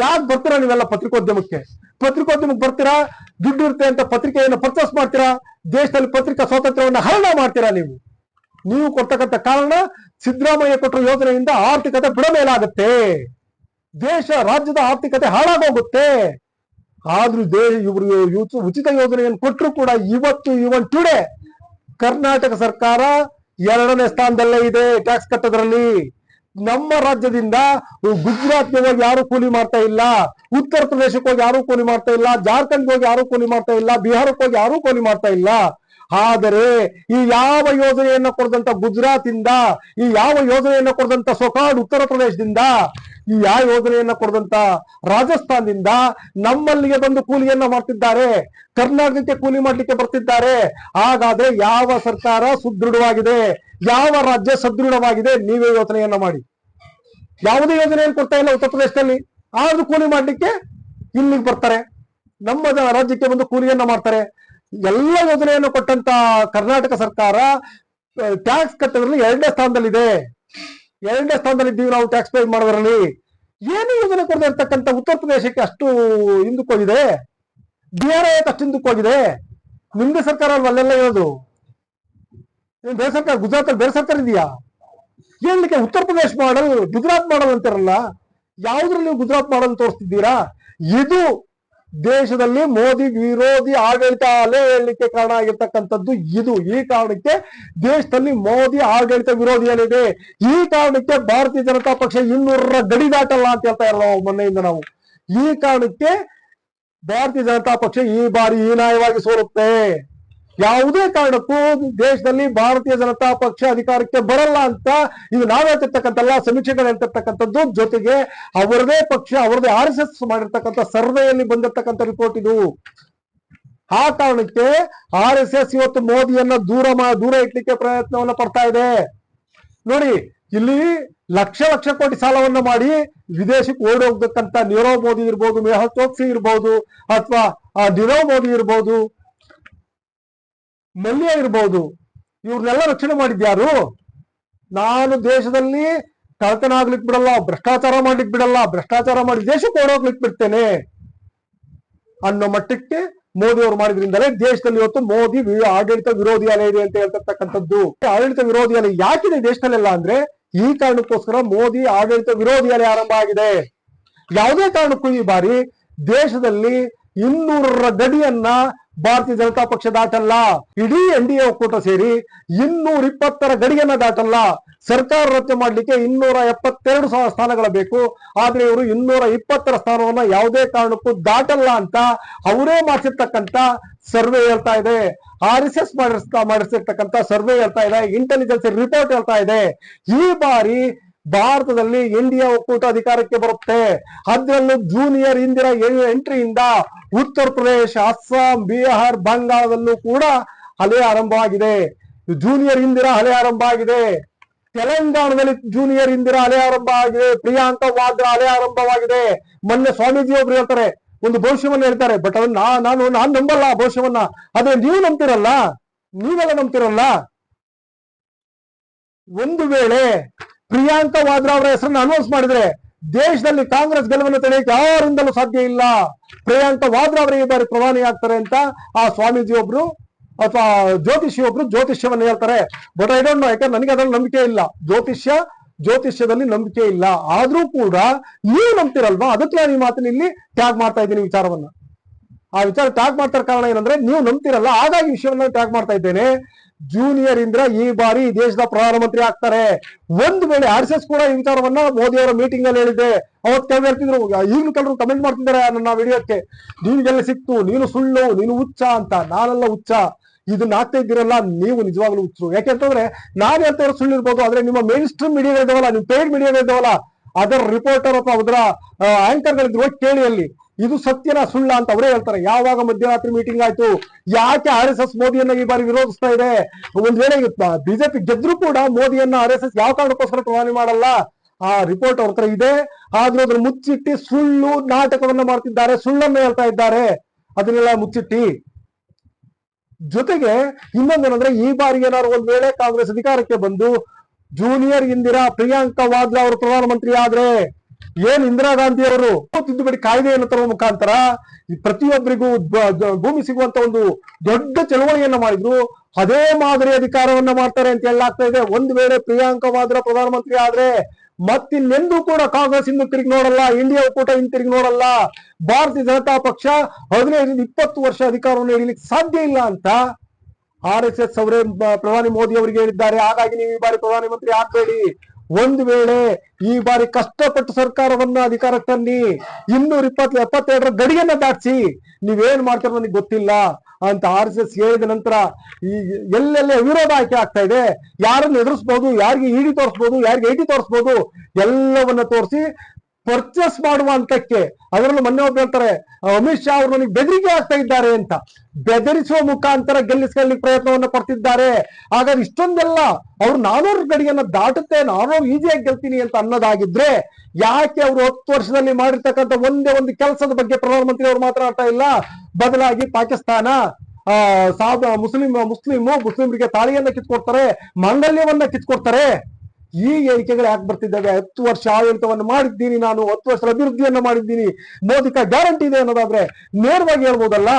ಯಾಕೆ ಬರ್ತೀರಾ ನೀವೆಲ್ಲ ಪತ್ರಿಕೋದ್ಯಮಕ್ಕೆ? ಪತ್ರಿಕೋದ್ಯಮಕ್ಕೆ ಬರ್ತೀರಾ? ದುಡ್ಡು ಇರುತ್ತೆ ಅಂತ ಪತ್ರಿಕೆಯನ್ನು ಪರ್ಚೇಸ್ ಮಾಡ್ತೀರಾ? ದೇಶದಲ್ಲಿ ಪತ್ರಿಕಾ ಸ್ವಾತಂತ್ರ್ಯವನ್ನ ಹರಣ ಮಾಡ್ತೀರಾ ನೀವು? ನೀವು ಕೊಡ್ತಕ್ಕಂಥ ಕಾರಣ ಸಿದ್ದರಾಮಯ್ಯ ಕೊಟ್ಟರು ಯೋಜನೆಯಿಂದ ಆರ್ಥಿಕತೆ ಬಿಡಮೇಲಾಗುತ್ತೆ. ದೇಶ, ರಾಜ್ಯದ ಆರ್ಥಿಕತೆ ಹಾಳಾಗೋಗುತ್ತೆ. ಆದ್ರೂ ದೇಶ ಇವರು ಇವತ್ತು ಉಚಿತ ಯೋಜನೆಯನ್ನು ಕೊಟ್ಟರು ಕೂಡ ಇವತ್ತು ಇವನ್ ಟುಡೇ ಕರ್ನಾಟಕ ಸರ್ಕಾರ ಎರಡನೇ ಸ್ಥಾನದಲ್ಲೇ ಇದೆ ಟ್ಯಾಕ್ಸ್ ಕಟ್ಟೋದ್ರಲ್ಲಿ. ನಮ್ಮ ರಾಜ್ಯದಿಂದ ಗುಜರಾತ್ಗೆ ಹೋಗಿ ಯಾರು ಕೂಲಿ ಮಾಡ್ತಾ ಇಲ್ಲ, ಉತ್ತರ ಪ್ರದೇಶಕ್ಕೆ ಹೋಗಿ ಯಾರು ಕೂಲಿ ಮಾಡ್ತಾ ಇಲ್ಲ ಜಾರ್ಖಂಡ್ಗೆ ಹೋಗಿ ಯಾರು ಕೂಲಿ ಮಾಡ್ತಾ ಇಲ್ಲ ಬಿಹಾರಕ್ಕೆ ಹೋಗಿ ಯಾರು ಕೂಲಿ ಮಾಡ್ತಾ ಇಲ್ಲ. ಆದರೆ ಈ ಯಾವ ಯೋಜನೆಯನ್ನ ಕೊಡದಂತ ಗುಜರಾತ್ ಇಂದ ಈ ಯಾವ ಯೋಜನೆಯನ್ನ ಕೊಡದಂತ ಸೊಕಾಡ್ ಉತ್ತರ ಪ್ರದೇಶದಿಂದ, ಈ ಯಾವ ಯೋಜನೆಯನ್ನ ಕೊಡದಂತ ರಾಜಸ್ಥಾನದಿಂದ ನಮ್ಮಲ್ಲಿಗೆ ಬಂದು ಕೂಲಿಯನ್ನ ಮಾಡ್ತಿದ್ದಾರೆ. ಕರ್ನಾಟಕಕ್ಕೆ ಕೂಲಿ ಮಾಡ್ಲಿಕ್ಕೆ ಬರ್ತಿದ್ದಾರೆ. ಹಾಗಾದ್ರೆ ಯಾವ ಸರ್ಕಾರ ಸುದೃಢವಾಗಿದೆ? ಯಾವ ರಾಜ್ಯ ಸದೃಢವಾಗಿದೆ? ನೀವೇ ಯೋಜನೆಯನ್ನ ಮಾಡಿ. ಯಾವುದೇ ಯೋಜನೆಯನ್ನು ಕೊಡ್ತಾ ಇಲ್ಲ ಉತ್ತರ ಪ್ರದೇಶದಲ್ಲಿ. ಆದ್ರೂ ಕೂಲಿ ಮಾಡ್ಲಿಕ್ಕೆ ಇಲ್ಲಿಗೆ ಬರ್ತಾರೆ. ನಮ್ಮ ರಾಜ್ಯಕ್ಕೆ ಬಂದು ಕೂಲಿಯನ್ನ ಮಾಡ್ತಾರೆ. ಎಲ್ಲ ಯೋಜನೆಯನ್ನು ಕೊಟ್ಟಂತ ಕರ್ನಾಟಕ ಸರ್ಕಾರ ಟ್ಯಾಕ್ಸ್ ಕಟ್ಟೋದ್ರಲ್ಲಿ ಎರಡನೇ ಸ್ಥಾನದಲ್ಲಿದೆ. ಎರಡನೇ ಸ್ಥಾನದಲ್ಲಿ ಇದ್ದೀವಿ ನಾವು ಟ್ಯಾಕ್ಸ್ ಪೇ ಮಾಡೋದ್ರಲ್ಲಿ. ಏನು ಯೋಜನೆ ಕೊಡದೆ ಇರ್ತಕ್ಕಂಥ ಉತ್ತರ ಪ್ರದೇಶಕ್ಕೆ ಅಷ್ಟು ಹಿಂದಕ್ಕೆ ಹೋಗಿದೆ ಆರ್ ಯಾಕೆ ಅಷ್ಟು ಹಿಂದಕ್ಕೆ ಹೋಗಿದೆ ನಿಮ್ದೇ ಸರ್ಕಾರ ಅಲ್ಲೆಲ್ಲ ಇರೋದು ಬೇರೆ ಸರ್ಕಾರ ಗುಜರಾತ್ ಬೇರೆ ಸರ್ಕಾರ ಇದೆಯಾ? ಹೇಳಲಿಕ್ಕೆ ಉತ್ತರ ಪ್ರದೇಶ ಮಾಡಲ್, ಗುಜರಾತ್ ಮಾಡಲ್ ಅಂತಾರಲ್ಲ, ಯಾವ್ದ್ರಲ್ಲಿ ನೀವು ಗುಜರಾತ್ ಮಾಡಲ್ ತೋರಿಸ್ತಿದ್ದೀರಾ? ಇದು ದೇಶದಲ್ಲಿ ಮೋದಿ ವಿರೋಧಿ ಆಡಳಿತ ಅಲೆ ಹೇಳಲಿಕ್ಕೆ ಕಾರಣ ಆಗಿರ್ತಕ್ಕಂಥದ್ದು ಇದು. ಈ ಕಾರಣಕ್ಕೆ ದೇಶದಲ್ಲಿ ಮೋದಿ ಆಡಳಿತ ವಿರೋಧಿ ಏನಿದೆ ಈ ಕಾರಣಕ್ಕೆ ಭಾರತೀಯ ಜನತಾ ಪಕ್ಷ ಇನ್ನೂರರ ಗಡಿ ದಾಟಲ್ಲ ಅಂತ ಹೇಳ್ತಾ ಇರಲ್ಲ ಮೊನ್ನೆಯಿಂದ ನಾವು. ಈ ಕಾರಣಕ್ಕೆ ಭಾರತೀಯ ಜನತಾ ಪಕ್ಷ ಈ ಬಾರಿ ಹೀನಾಯವಾಗಿ ಸೋಲುತ್ತೆ. ಯಾವುದೇ ಕಾರಣಕ್ಕೂ ದೇಶದಲ್ಲಿ ಭಾರತೀಯ ಜನತಾ ಪಕ್ಷ ಅಧಿಕಾರಕ್ಕೆ ಬರಲ್ಲ ಅಂತ ಇದು ನಾವ್ ಹೇಳ್ತಿರ್ತಕ್ಕಂಥಲ್ಲ ಸಮೀಕ್ಷೆಗಳು ಹೇಳ್ತಿರ್ತಕ್ಕಂಥದ್ದು. ಜೊತೆಗೆ ಅವರದೇ ಪಕ್ಷ, ಅವರದೇ ಆರ್ ಎಸ್ ಎಸ್ ಮಾಡಿರ್ತಕ್ಕಂಥ ಸರ್ವೆಯಲ್ಲಿ ಬಂದಿರ್ತಕ್ಕಂಥ ರಿಪೋರ್ಟ್ ಇದು. ಆ ಕಾರಣಕ್ಕೆ ಆರ್ ಎಸ್ ಎಸ್ ಇವತ್ತು ಮೋದಿಯನ್ನ ದೂರ ದೂರ ಇಟ್ಲಿಕ್ಕೆ ಪ್ರಯತ್ನವನ್ನ ಪಡ್ತಾ ಇದೆ. ನೋಡಿ, ಇಲ್ಲಿ ಲಕ್ಷ ಲಕ್ಷ ಕೋಟಿ ಸಾಲವನ್ನ ಮಾಡಿ ವಿದೇಶಕ್ಕೆ ಓಡಿ ಹೋಗ್ಬೇಕಂತ ನೀರವ್ ಮೋದಿ ಇರ್ಬೋದು, ಮೇಹುಲ್ ಚೋಕ್ಸಿ ಇರ್ಬೋದು, ಅಥವಾ ನೀರವ್ ಮೋದಿ ಇರ್ಬೋದು ಮಲ್ಯ ಇರ್ಬೋದು ಇವ್ರನ್ನೆಲ್ಲ ರಕ್ಷಣೆ ಮಾಡಿದ್ಯಾರು ನಾನು ದೇಶದಲ್ಲಿ ಕಳ್ತನ ಆಗ್ಲಿಕ್ ಬಿಡಲ್ಲ, ಭ್ರಷ್ಟಾಚಾರ ಮಾಡ್ಲಿಕ್ ಬಿಡಲ್ಲ, ಭ್ರಷ್ಟಾಚಾರ ಮಾಡಿ ದೇಶಕ್ಕೆ ಓಡೋಗ್ಲಿಕ್ ಬಿಡ್ತೇನೆ ಅನ್ನೋ ಮಟ್ಟಕ್ಕೆ ಮೋದಿ ಅವರು ಮಾಡಿದ್ರಿಂದಲೇ ದೇಶದಲ್ಲಿ ಇವತ್ತು ಮೋದಿ ಆಡಳಿತ ವಿರೋಧಿ ಅಲೆ ಇದೆ ಅಂತ ಹೇಳ್ತಕ್ಕಂಥದ್ದು ಆಡಳಿತ ವಿರೋಧಿ ಅಲೆ ಯಾಕಿದೆ ದೇಶದಲ್ಲೆಲ್ಲ ಅಂದ್ರೆ, ಈ ಕಾರಣಕ್ಕೋಸ್ಕರ ಮೋದಿ ಆಡಳಿತ ವಿರೋಧಿ ಅಲೆ ಆರಂಭ ಆಗಿದೆ. ಯಾವುದೇ ಕಾರಣಕ್ಕೂ ಈ ಬಾರಿ ದೇಶದಲ್ಲಿ ಇನ್ನೂರರ ಗಡಿಯನ್ನ ಭಾರತೀಯ ಜನತಾ ಪಕ್ಷ ದಾಟಲ್ಲ, ಇಡೀ ಎನ್ ಡಿ ಎ ಒಕ್ಕೂಟ ಸೇರಿ ಇನ್ನೂರ ಇಪ್ಪತ್ತರ ಗಡಿಯನ್ನ ದಾಟಲ್ಲ, ಸರ್ಕಾರ ರಚನೆ ಮಾಡ್ಲಿಕ್ಕೆ ಇನ್ನೂರ ಎಪ್ಪತ್ತೆರಡು ಸಾವಿರ ಸ್ಥಾನಗಳ ಬೇಕು. ಆದ್ರೆ ಇವರು ಇನ್ನೂರ ಇಪ್ಪತ್ತರ ಸ್ಥಾನವನ್ನ ಯಾವುದೇ ಕಾರಣಕ್ಕೂ ದಾಟಲ್ಲ ಅಂತ ಅವರೇ ಮಾಡಿಸಿರ್ತಕ್ಕಂತ ಸರ್ವೆ ಹೇಳ್ತಾ ಇದೆ. ಆರ್ ಎಸ್ ಎಸ್ ಮಾಡಿಸ್ತಾ ಮಾಡಿಸಿರ್ತಕ್ಕಂತ ಸರ್ವೆ ಹೇಳ್ತಾ ಇದೆ. ಇಂಟೆಲಿಜೆನ್ಸ್ ರಿಪೋರ್ಟ್ ಹೇಳ್ತಾ ಇದೆ. ಈ ಬಾರಿ ಭಾರತದಲ್ಲಿ ಇಂಡಿಯಾ ಒಕ್ಕೂಟ ಅಧಿಕಾರಕ್ಕೆ ಬರುತ್ತೆ. ಅದರಲ್ಲೂ ಜೂನಿಯರ್ ಇಂದಿರಾ ಎಂಟ್ರಿಯಿಂದ ಉತ್ತರ ಪ್ರದೇಶ, ಅಸ್ಸಾಂ, ಬಿಹಾರ್, ಬಂಗಾಳದಲ್ಲೂ ಕೂಡ ಅಲೆ ಆರಂಭವಾಗಿದೆ ಜೂನಿಯರ್ ಇಂದಿರಾ ಹಲೆ ಆರಂಭ ಆಗಿದೆ. ತೆಲಂಗಾಣದಲ್ಲಿ ಜೂನಿಯರ್ ಇಂದಿರಾ ಅಲೆ ಆರಂಭ ಆಗಿದೆ. ಪ್ರಿಯಾಂಕಾ ವಾದ್ರಾ ಅಲೆ ಆರಂಭವಾಗಿದೆ. ಮೊನ್ನೆ ಸ್ವಾಮೀಜಿ ಒಬ್ರು ಹೇಳ್ತಾರೆ, ಒಂದು ಭವಿಷ್ಯವನ್ನ ಹೇಳ್ತಾರೆ ಬಟ್ ಅದನ್ನ ನಾನು ನಾನು ನಂಬಲ್ಲ ಭವಿಷ್ಯವನ್ನ. ಆದ್ರೆ ನೀವು ನಂಬ್ತಿರಲ್ಲ? ನೀವೆಲ್ಲ ನಂಬ್ತಿರಲ್ಲ? ಒಂದು ವೇಳೆ ಪ್ರಿಯಾಂಕಾ ವಾದ್ರಾ ಅವರ ಹೆಸರನ್ನು ಅನೌನ್ಸ್ ಮಾಡಿದ್ರೆ ದೇಶದಲ್ಲಿ ಕಾಂಗ್ರೆಸ್ ಗೆಲುವನ್ನು ತಡೆಯಕ್ಕೆ ಯಾರಿಂದಲೂ ಸಾಧ್ಯ ಇಲ್ಲ. ಪ್ರಿಯಾಂಕಾ ವಾದ್ರಾ ಅವರೇ ಈ ಬಾರಿ ಪ್ರಧಾನಿ ಆಗ್ತಾರೆ ಅಂತ ಆ ಸ್ವಾಮೀಜಿ ಒಬ್ರು, ಅಥವಾ ಜ್ಯೋತಿಷಿ ಒಬ್ರು ಜ್ಯೋತಿಷ್ಯವನ್ನು ಹೇಳ್ತಾರೆ. ಬಟ್ ಐ ಡೋಂಟ್ ನೋ ಯಾಕಂದ್ರೆ ನನಗೆ ಅದ್ರಲ್ಲಿ ನಂಬಿಕೆ ಇಲ್ಲ. ಜ್ಯೋತಿಷ್ಯ, ಜ್ಯೋತಿಷ್ಯದಲ್ಲಿ ನಂಬಿಕೆ ಇಲ್ಲ. ಆದ್ರೂ ಕೂಡ ನೀವು ನಂಬ್ತಿರಲ್ವಾ? ಅದಕ್ಕೆ ನಾನು ಈ ಮಾತಿನ ಇಲ್ಲಿ ಟ್ಯಾಗ್ ಮಾಡ್ತಾ ಇದ್ದೀನಿ ವಿಚಾರವನ್ನ. ಆ ವಿಚಾರ ಟ್ಯಾಗ್ ಮಾಡ್ತಾರ ಕಾರಣ ಏನಂದ್ರೆ, ನೀವು ನಂಬ್ತಿರಲ್ಲ. ಹಾಗಾಗಿ ವಿಷಯವನ್ನ ಟ್ಯಾಗ್ ಮಾಡ್ತಾ ಇದ್ದೇನೆ. ಜೂನಿಯರ್ ಇಂದ್ರ ಈ ಬಾರಿ ದೇಶದ ಪ್ರಧಾನಮಂತ್ರಿ ಆಗ್ತಾರೆ. ಒಂದ್ ವೇಳೆ ಆರ್ ಎಸ್ ಎಸ್ ಕೂಡ ಈ ವಿಚಾರವನ್ನ ಮೋದಿ ಅವರ ಮೀಟಿಂಗ್ ಅಲ್ಲಿ ಹೇಳಿದೆ ಅವತ್ ಕೆಲವು ಹೇಳ್ತಿದ್ರು. ಈಗಲೂ ಕೆಲವರು ಕಮೆಂಟ್ ಮಾಡ್ತಿದ್ದಾರೆ ನನ್ನ ವಿಡಿಯೋಕ್ಕೆ. ನಿನ್ಗೆಲ್ಲ ಸಿಕ್ತು, ನೀನು ಸುಳ್ಳು, ನೀನು ಹುಚ್ಚ ಅಂತ. ನಾನೆಲ್ಲ ಹುಚ್ಚ. ಇದನ್ನ ಆಗ್ತಾ ಇದ್ದೀರಲ್ಲ, ನೀವು ನಿಜವಾಗ್ಲೂ ಹುಚ್ಚರು. ಯಾಕೆಂತಂದ್ರೆ ನಾನು ಹೇಳ್ತಾ ಇರೋ ಸುಳ್ಳು ಇರ್ಬೋದು, ಆದ್ರೆ ನಿಮ್ಮ ಮೇನ್ ಸ್ಟ್ರೀಮ್ ಮೀಡಿಯಾ ಇದಾವಲ್ಲ ನಿಮ್ ಪೇಡ್ ಮೀಡಿಯಾ ಅದರ ರಿಪೋರ್ಟರ್ ಅಥವಾ ಅದರ ಆಂಕರ್ ಗಳಿದ್ರು ಕೇಳಿ ಅಲ್ಲಿ. ಇದು ಸತ್ಯನ ಸುಳ್ಳ ಅಂತ ಅವರೇ ಹೇಳ್ತಾರೆ. ಯಾವಾಗ ಮಧ್ಯರಾತ್ರಿ ಮೀಟಿಂಗ್ ಆಯ್ತು? ಯಾಕೆ ಆರ್ ಎಸ್ ಮೋದಿಯನ್ನ ಈ ಬಾರಿ ವಿರೋಧಿಸ್ತಾ ಇದೆ? ಒಂದ್ ವೇಳೆ ಬಿಜೆಪಿ ಗೆದ್ರು ಕೂಡ ಮೋದಿಯನ್ನ ಆರ್ ಎಸ್ ಯಾವ ಕಾರಣಕ್ಕೋಸ್ಕರ ಪ್ರಧಾನಿ ಮಾಡಲ್ಲ? ಆ ರಿಪೋರ್ಟ್ ಅವ್ರ ಇದೆ. ಆದ್ರೂ ಅದನ್ನ ಮುಚ್ಚಿಟ್ಟಿ ಸುಳ್ಳು ನಾಟಕವನ್ನ ಮಾಡ್ತಿದ್ದಾರೆ. ಸುಳ್ಳನ್ನ ಹೇಳ್ತಾ ಇದ್ದಾರೆ. ಅದನ್ನೆಲ್ಲ ಮುಚ್ಚಿಟ್ಟಿ. ಜೊತೆಗೆ ಇನ್ನೊಂದೇನಂದ್ರೆ ಈ ಬಾರಿ ಏನಾದ್ರು ಒಂದ್ ವೇಳೆ ಕಾಂಗ್ರೆಸ್ ಅಧಿಕಾರಕ್ಕೆ ಬಂದು ಜೂನಿಯರ್ ಇಂದಿರಾ ಪ್ರಿಯಾಂಕಾ ವಾದ್ರಾ ಅವರು ಪ್ರಧಾನಮಂತ್ರಿ ಆದ್ರೆ ಏನ್ ಇಂದಿರಾ ಗಾಂಧಿ ಅವರು ತಿದ್ದುಪಡಿ ಕಾಯ್ದೆಯನ್ನು ತರುವ ಮುಖಾಂತರ ಪ್ರತಿಯೊಬ್ಬರಿಗೂ ಭೂಮಿ ಸಿಗುವಂತ ಒಂದು ದೊಡ್ಡ ಚಳವಳಿಯನ್ನ ಮಾಡಿದ್ರು. ಅದೇ ಮಾದರಿ ಅಧಿಕಾರವನ್ನ ಮಾಡ್ತಾರೆ ಅಂತ ಹೇಳಲಾಗ್ತಾ ಇದೆ. ಒಂದು ವೇಳೆ ಪ್ರಿಯಾಂಕಾ ವಾದ್ರಾ ಪ್ರಧಾನಮಂತ್ರಿ ಆದ್ರೆ ಮತ್ತಿನ್ನೆಂದೂ ಕೂಡ ಕಾಂಗ್ರೆಸ್ ಇಂದು ತಿರುಗಿ ನೋಡಲ್ಲ, ಇಂಡಿಯಾ ಒಕ್ಕೂಟ ತಿರುಗಿ ನೋಡಲ್ಲ. ಭಾರತೀಯ ಜನತಾ ಪಕ್ಷ ಹದಿನೈದರಿಂದ ಇಪ್ಪತ್ತು ವರ್ಷ ಅಧಿಕಾರವನ್ನು ಹಿಡಿಲಿಕ್ಕೆ ಸಾಧ್ಯ ಇಲ್ಲ ಅಂತ ಆರ್ ಎಸ್ ಎಸ್ ಅವರೇ ಪ್ರಧಾನಿ ಮೋದಿ ಅವರಿಗೆ ಹೇಳಿದ್ದಾರೆ. ಹಾಗಾಗಿ ನೀವು ಈ ಬಾರಿ ಪ್ರಧಾನಮಂತ್ರಿ ಆಗ್ಬೇಡಿ. ಒಂದು ವೇಳೆ ಈ ಬಾರಿ ಕಷ್ಟಪಟ್ಟು ಸರ್ಕಾರವನ್ನ ಅಧಿಕಾರಕ್ಕೆ ತನ್ನಿ ಇನ್ನೂರ ಇಪ್ಪತ್ತು, ಎಪ್ಪತ್ತೆರಡರ ಗಡಿಯನ್ನ ದಾಟಿಸಿ ನೀವೇನ್ ಮಾಡ್ತೀರ ನನಗೆ ಗೊತ್ತಿಲ್ಲ ಅಂತ ಆರ್ ಎಸ್ ಎಸ್ ಹೇಳಿದ ನಂತರ ಈ ಎಲ್ಲೆಲ್ಲ ವಿರೋಧ ಆಯ್ಕೆ ಆಗ್ತಾ ಇದೆ, ಯಾರನ್ನು ಎದುರಿಸ್ಬೋದು, ಯಾರಿಗೆ ಇಡಿ ತೋರಿಸ್ಬೋದು, ಯಾರಿಗೆ ಐಟಿ ತೋರಿಸ್ಬೋದು, ಎಲ್ಲವನ್ನ ತೋರಿಸಿ ಪರ್ಚೇಸ್ ಮಾಡುವ ಹಂತಕ್ಕೆ ಅದರಲ್ಲೂ ಮೊನ್ನೆ ಒಬ್ಬ ಹೇಳ್ತಾರೆ, ಅಮಿತ್ ಶಾ ಅವರು ನನಗೆ ಬೆದರಿಕೆ ಆಗ್ತಾ ಇದ್ದಾರೆ ಅಂತ. ಬೆದರಿಸುವ ಮುಖಾಂತರ ಗೆಲ್ಲಿಸ್ಕೊಳ್ಳಿಕ್ಕೆ ಪ್ರಯತ್ನವನ್ನ ಪಡ್ತಿದ್ದಾರೆ. ಹಾಗಾದ್ರೆ ಇಷ್ಟೊಂದೆಲ್ಲ ಅವ್ರು ನಾನೂರು ಗಡಿಯನ್ನ ದಾಟುತ್ತೆ ನಾನೂರು ಈಸಿಯಾಗಿ ಗೆಲ್ತೀನಿ ಅಂತ ಅನ್ನೋದಾಗಿದ್ರೆ ಯಾಕೆ ಅವರು ಹತ್ತು ವರ್ಷದಲ್ಲಿ ಮಾಡಿರ್ತಕ್ಕಂಥ ಒಂದೇ ಒಂದು ಕೆಲಸದ ಬಗ್ಗೆ ಪ್ರಧಾನಮಂತ್ರಿ ಅವರು ಮಾತನಾಡ್ತಾ ಇಲ್ಲ? ಬದಲಾಗಿ ಪಾಕಿಸ್ತಾನ, ಆ ಮುಸ್ಲಿಂ, ಮುಸ್ಲಿಮು ಮುಸ್ಲಿಮರಿಗೆ ತಾಳಿಯನ್ನ ಕಿತ್ಕೊಡ್ತಾರೆ, ಮಾಂಗಲ್ಯವನ್ನ ಕಿತ್ಕೊಡ್ತಾರೆ. ಈ ಹೇಳಿಕೆಗಳು ಯಾಕೆ ಬರ್ತಿದ್ದಾವೆ? ಹತ್ತು ವರ್ಷ ಆಡಳಿತವನ್ನು ಮಾಡಿದ್ದೀನಿ ನಾನು, ಹತ್ತು ವರ್ಷ ಅಭಿವೃದ್ಧಿಯನ್ನ ಮಾಡಿದ್ದೀನಿ, ಮೋದಿಕ ಗ್ಯಾರಂಟಿ ಇದೆ ಅನ್ನೋದಾದ್ರೆ ನೇರವಾಗಿ ಹೇಳ್ಬೋದಲ್ಲ?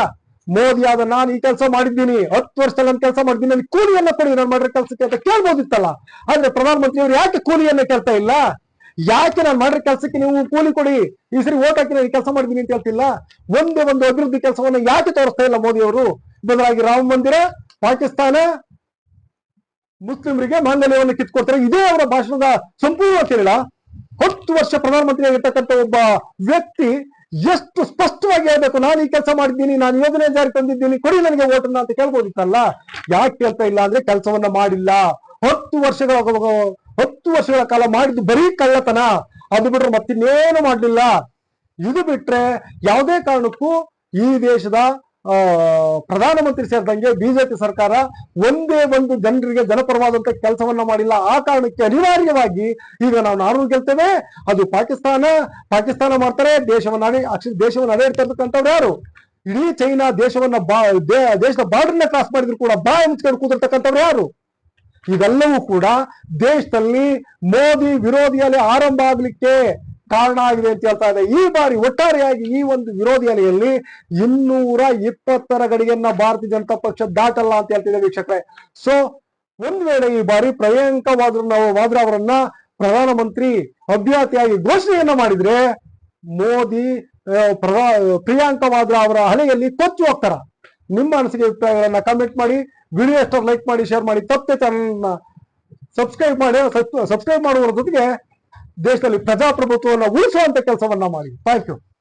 ಮೋದಿ ಆದ ನಾನು ಈ ಕೆಲಸ ಮಾಡಿದ್ದೀನಿ, ಹತ್ತು ವರ್ಷದಲ್ಲಿ ನಾನು ಕೆಲಸ ಮಾಡಿದ್ದೀನಿ ನನಗೆ ಕೂಲಿಯನ್ನ ಕೊಡಿ, ನಾನು ಮಾಡಿರೋ ಕೆಲಸಕ್ಕೆ ಅಂತ ಕೇಳ್ಬೋದಿತ್ತಲ್ಲ? ಆದ್ರೆ ಪ್ರಧಾನಮಂತ್ರಿ ಅವರು ಯಾಕೆ ಕೂಲಿಯನ್ನ ಕೇಳ್ತಾ ಇಲ್ಲ? ಯಾಕೆ ನಾನು ಮಾಡಿರೋ ಕೆಲಸಕ್ಕೆ ನೀವು ಕೂಲಿ ಕೊಡಿ? ಈ ಸರಿ ಓಟ್ ಹಾಕಿ ನಾನು ಕೆಲಸ ಮಾಡಿದ್ದೀನಿ ಅಂತ ಹೇಳ್ತಿಲ್ಲ? ಒಂದೇ ಒಂದು ಅಭಿವೃದ್ಧಿ ಕೆಲಸವನ್ನ ಯಾಕೆ ತೋರಿಸ್ತಾ ಇಲ್ಲ ಮೋದಿ ಅವರು ಬದಲಾಗಿ ರಾಮ ಮಂದಿರ, ಪಾಕಿಸ್ತಾನ ಮುಸ್ಲಿಮರಿಗೆ ಮಾಂಗಲ್ಯವನ್ನು ಕಿತ್ಕೊಡ್ತಾರೆ ಇದೇ ಅವರ ಭಾಷಣದ ಸಂಪೂರ್ಣ ಕೇಳಿಲ್ಲ ಹತ್ತು ವರ್ಷ ಪ್ರಧಾನಮಂತ್ರಿ ಆಗಿರ್ತಕ್ಕಂಥ ಒಬ್ಬ ವ್ಯಕ್ತಿ ಎಷ್ಟು ಸ್ಪಷ್ಟವಾಗಿ ಹೇಳ್ಬೇಕು, ನಾನು ಈ ಕೆಲಸ ಮಾಡಿದ್ದೀನಿ, ನಾನು ಯೋಜನೆ ಜಾರಿ ತಂದಿದ್ದೀನಿ, ಕೊಡಿ ನನಗೆ ಓಟನ್ನ ಅಂತ ಕೇಳ್ಬೋದಿತ್ತಲ್ಲ? ಯಾಕೆ ಕೇಳ್ತಾ ಇಲ್ಲ ಅಂದ್ರೆ ಕೆಲಸವನ್ನ ಮಾಡಿಲ್ಲ. ಹತ್ತು ವರ್ಷಗಳ ಹತ್ತು ವರ್ಷಗಳ ಕಾಲ ಮಾಡಿದ್ದು ಬರೀ ಕಳ್ಳತನ. ಅದು ಬಿಟ್ರೆ ಮತ್ತಿನ್ನೇನು ಮಾಡಲಿಲ್ಲ. ಇದು ಬಿಟ್ರೆ ಯಾವುದೇ ಕಾರಣಕ್ಕೂ ಈ ದೇಶದ ಪ್ರಧಾನಮಂತ್ರಿ ಸೇರಿದಂಗೆ ಬಿಜೆಪಿ ಸರ್ಕಾರ ಒಂದೇ ಒಂದು ಜನರಿಗೆ ಜನಪರವಾದಂತ ಕೆಲಸವನ್ನ ಮಾಡಿಲ್ಲ. ಆ ಕಾರಣಕ್ಕೆ ಅನಿವಾರ್ಯವಾಗಿ ಈಗ ನಾವು ನಾರು ಗೆಲ್ತೇವೆ ಅದು ಪಾಕಿಸ್ತಾನ ಪಾಕಿಸ್ತಾನ ಮಾಡ್ತಾರೆ, ದೇಶವನ್ನ ದೇಶವನ್ನ ಅಡೇಡ್ತಾ ಇರ್ತಕ್ಕಂಥವ್ರು ಯಾರು? ಇಡೀ ಚೈನಾ ದೇಶವನ್ನ ಬಾ ದೇಶದ ಬಾರ್ಡರ್ನ ಕ್ರಾಸ್ ಮಾಡಿದ್ರು ಕೂಡ, ಬಾ ಮುಚ್ಕೊಂಡು ಕೂತಿರ್ತಕ್ಕಂಥವ್ರು ಯಾರು? ಇದೆಲ್ಲವೂ ಕೂಡ ದೇಶದಲ್ಲಿ ಮೋದಿ ವಿರೋಧಿಯಲ್ಲಿ ಆರಂಭ ಆಗ್ಲಿಕ್ಕೆ ಕಾರಣ ಆಗಿದೆ ಅಂತ ಹೇಳ್ತಾ ಇದೆ. ಈ ಬಾರಿ ಒಟ್ಟಾರೆಯಾಗಿ ಈ ಒಂದು ವಿರೋಧಿ ಅಲೆಯಲ್ಲಿ ಇನ್ನೂರ ಇಪ್ಪತ್ತರ ಗಡಿಯನ್ನ ಭಾರತೀಯ ಜನತಾ ಪಕ್ಷ ದಾಟಲ್ಲ ಅಂತ ಹೇಳ್ತಿದೆ ವೀಕ್ಷಕರೇ. ಸೊ ಒಂದ್ ವೇಳೆ ಈ ಬಾರಿ ಪ್ರಿಯಾಂಕಾ ವಾದ್ರನ್ನ ವಾದ್ರಾ ಅವರನ್ನ ಪ್ರಧಾನಮಂತ್ರಿ ಅಭ್ಯರ್ಥಿಯಾಗಿ ಘೋಷಣೆಯನ್ನ ಮಾಡಿದ್ರೆ ಮೋದಿ ಪ್ರಿಯಾಂಕ ವಾದ್ರಾ ಅವರ ಹಣೆಯಲ್ಲಿ ಕೊಚ್ಚು ಹೋಗ್ತಾರ ನಿಮ್ಮ ಅನಿಸಿಕೆ ಅಭಿಪ್ರಾಯಗಳನ್ನ ಕಮೆಂಟ್ ಮಾಡಿ ವಿಡಿಯೋ ಎಷ್ಟೋ ಲೈಕ್ ಮಾಡಿ ಶೇರ್ ಮಾಡಿ, ತಪ್ಪೆ ಚಾನಲ್ನ ಸಬ್ಸ್ಕ್ರೈಬ್ ಮಾಡಿ ಸಬ್ಸ್ಕ್ರೈಬ್ ಮಾಡುವ ಜೊತೆಗೆ ದೇಶದಲ್ಲಿ ಪ್ರಜಾಪ್ರಭುತ್ವವನ್ನು ಉಳಿಸುವಂತ ಕೆಲಸವನ್ನ ಮಾಡಿ. Thank you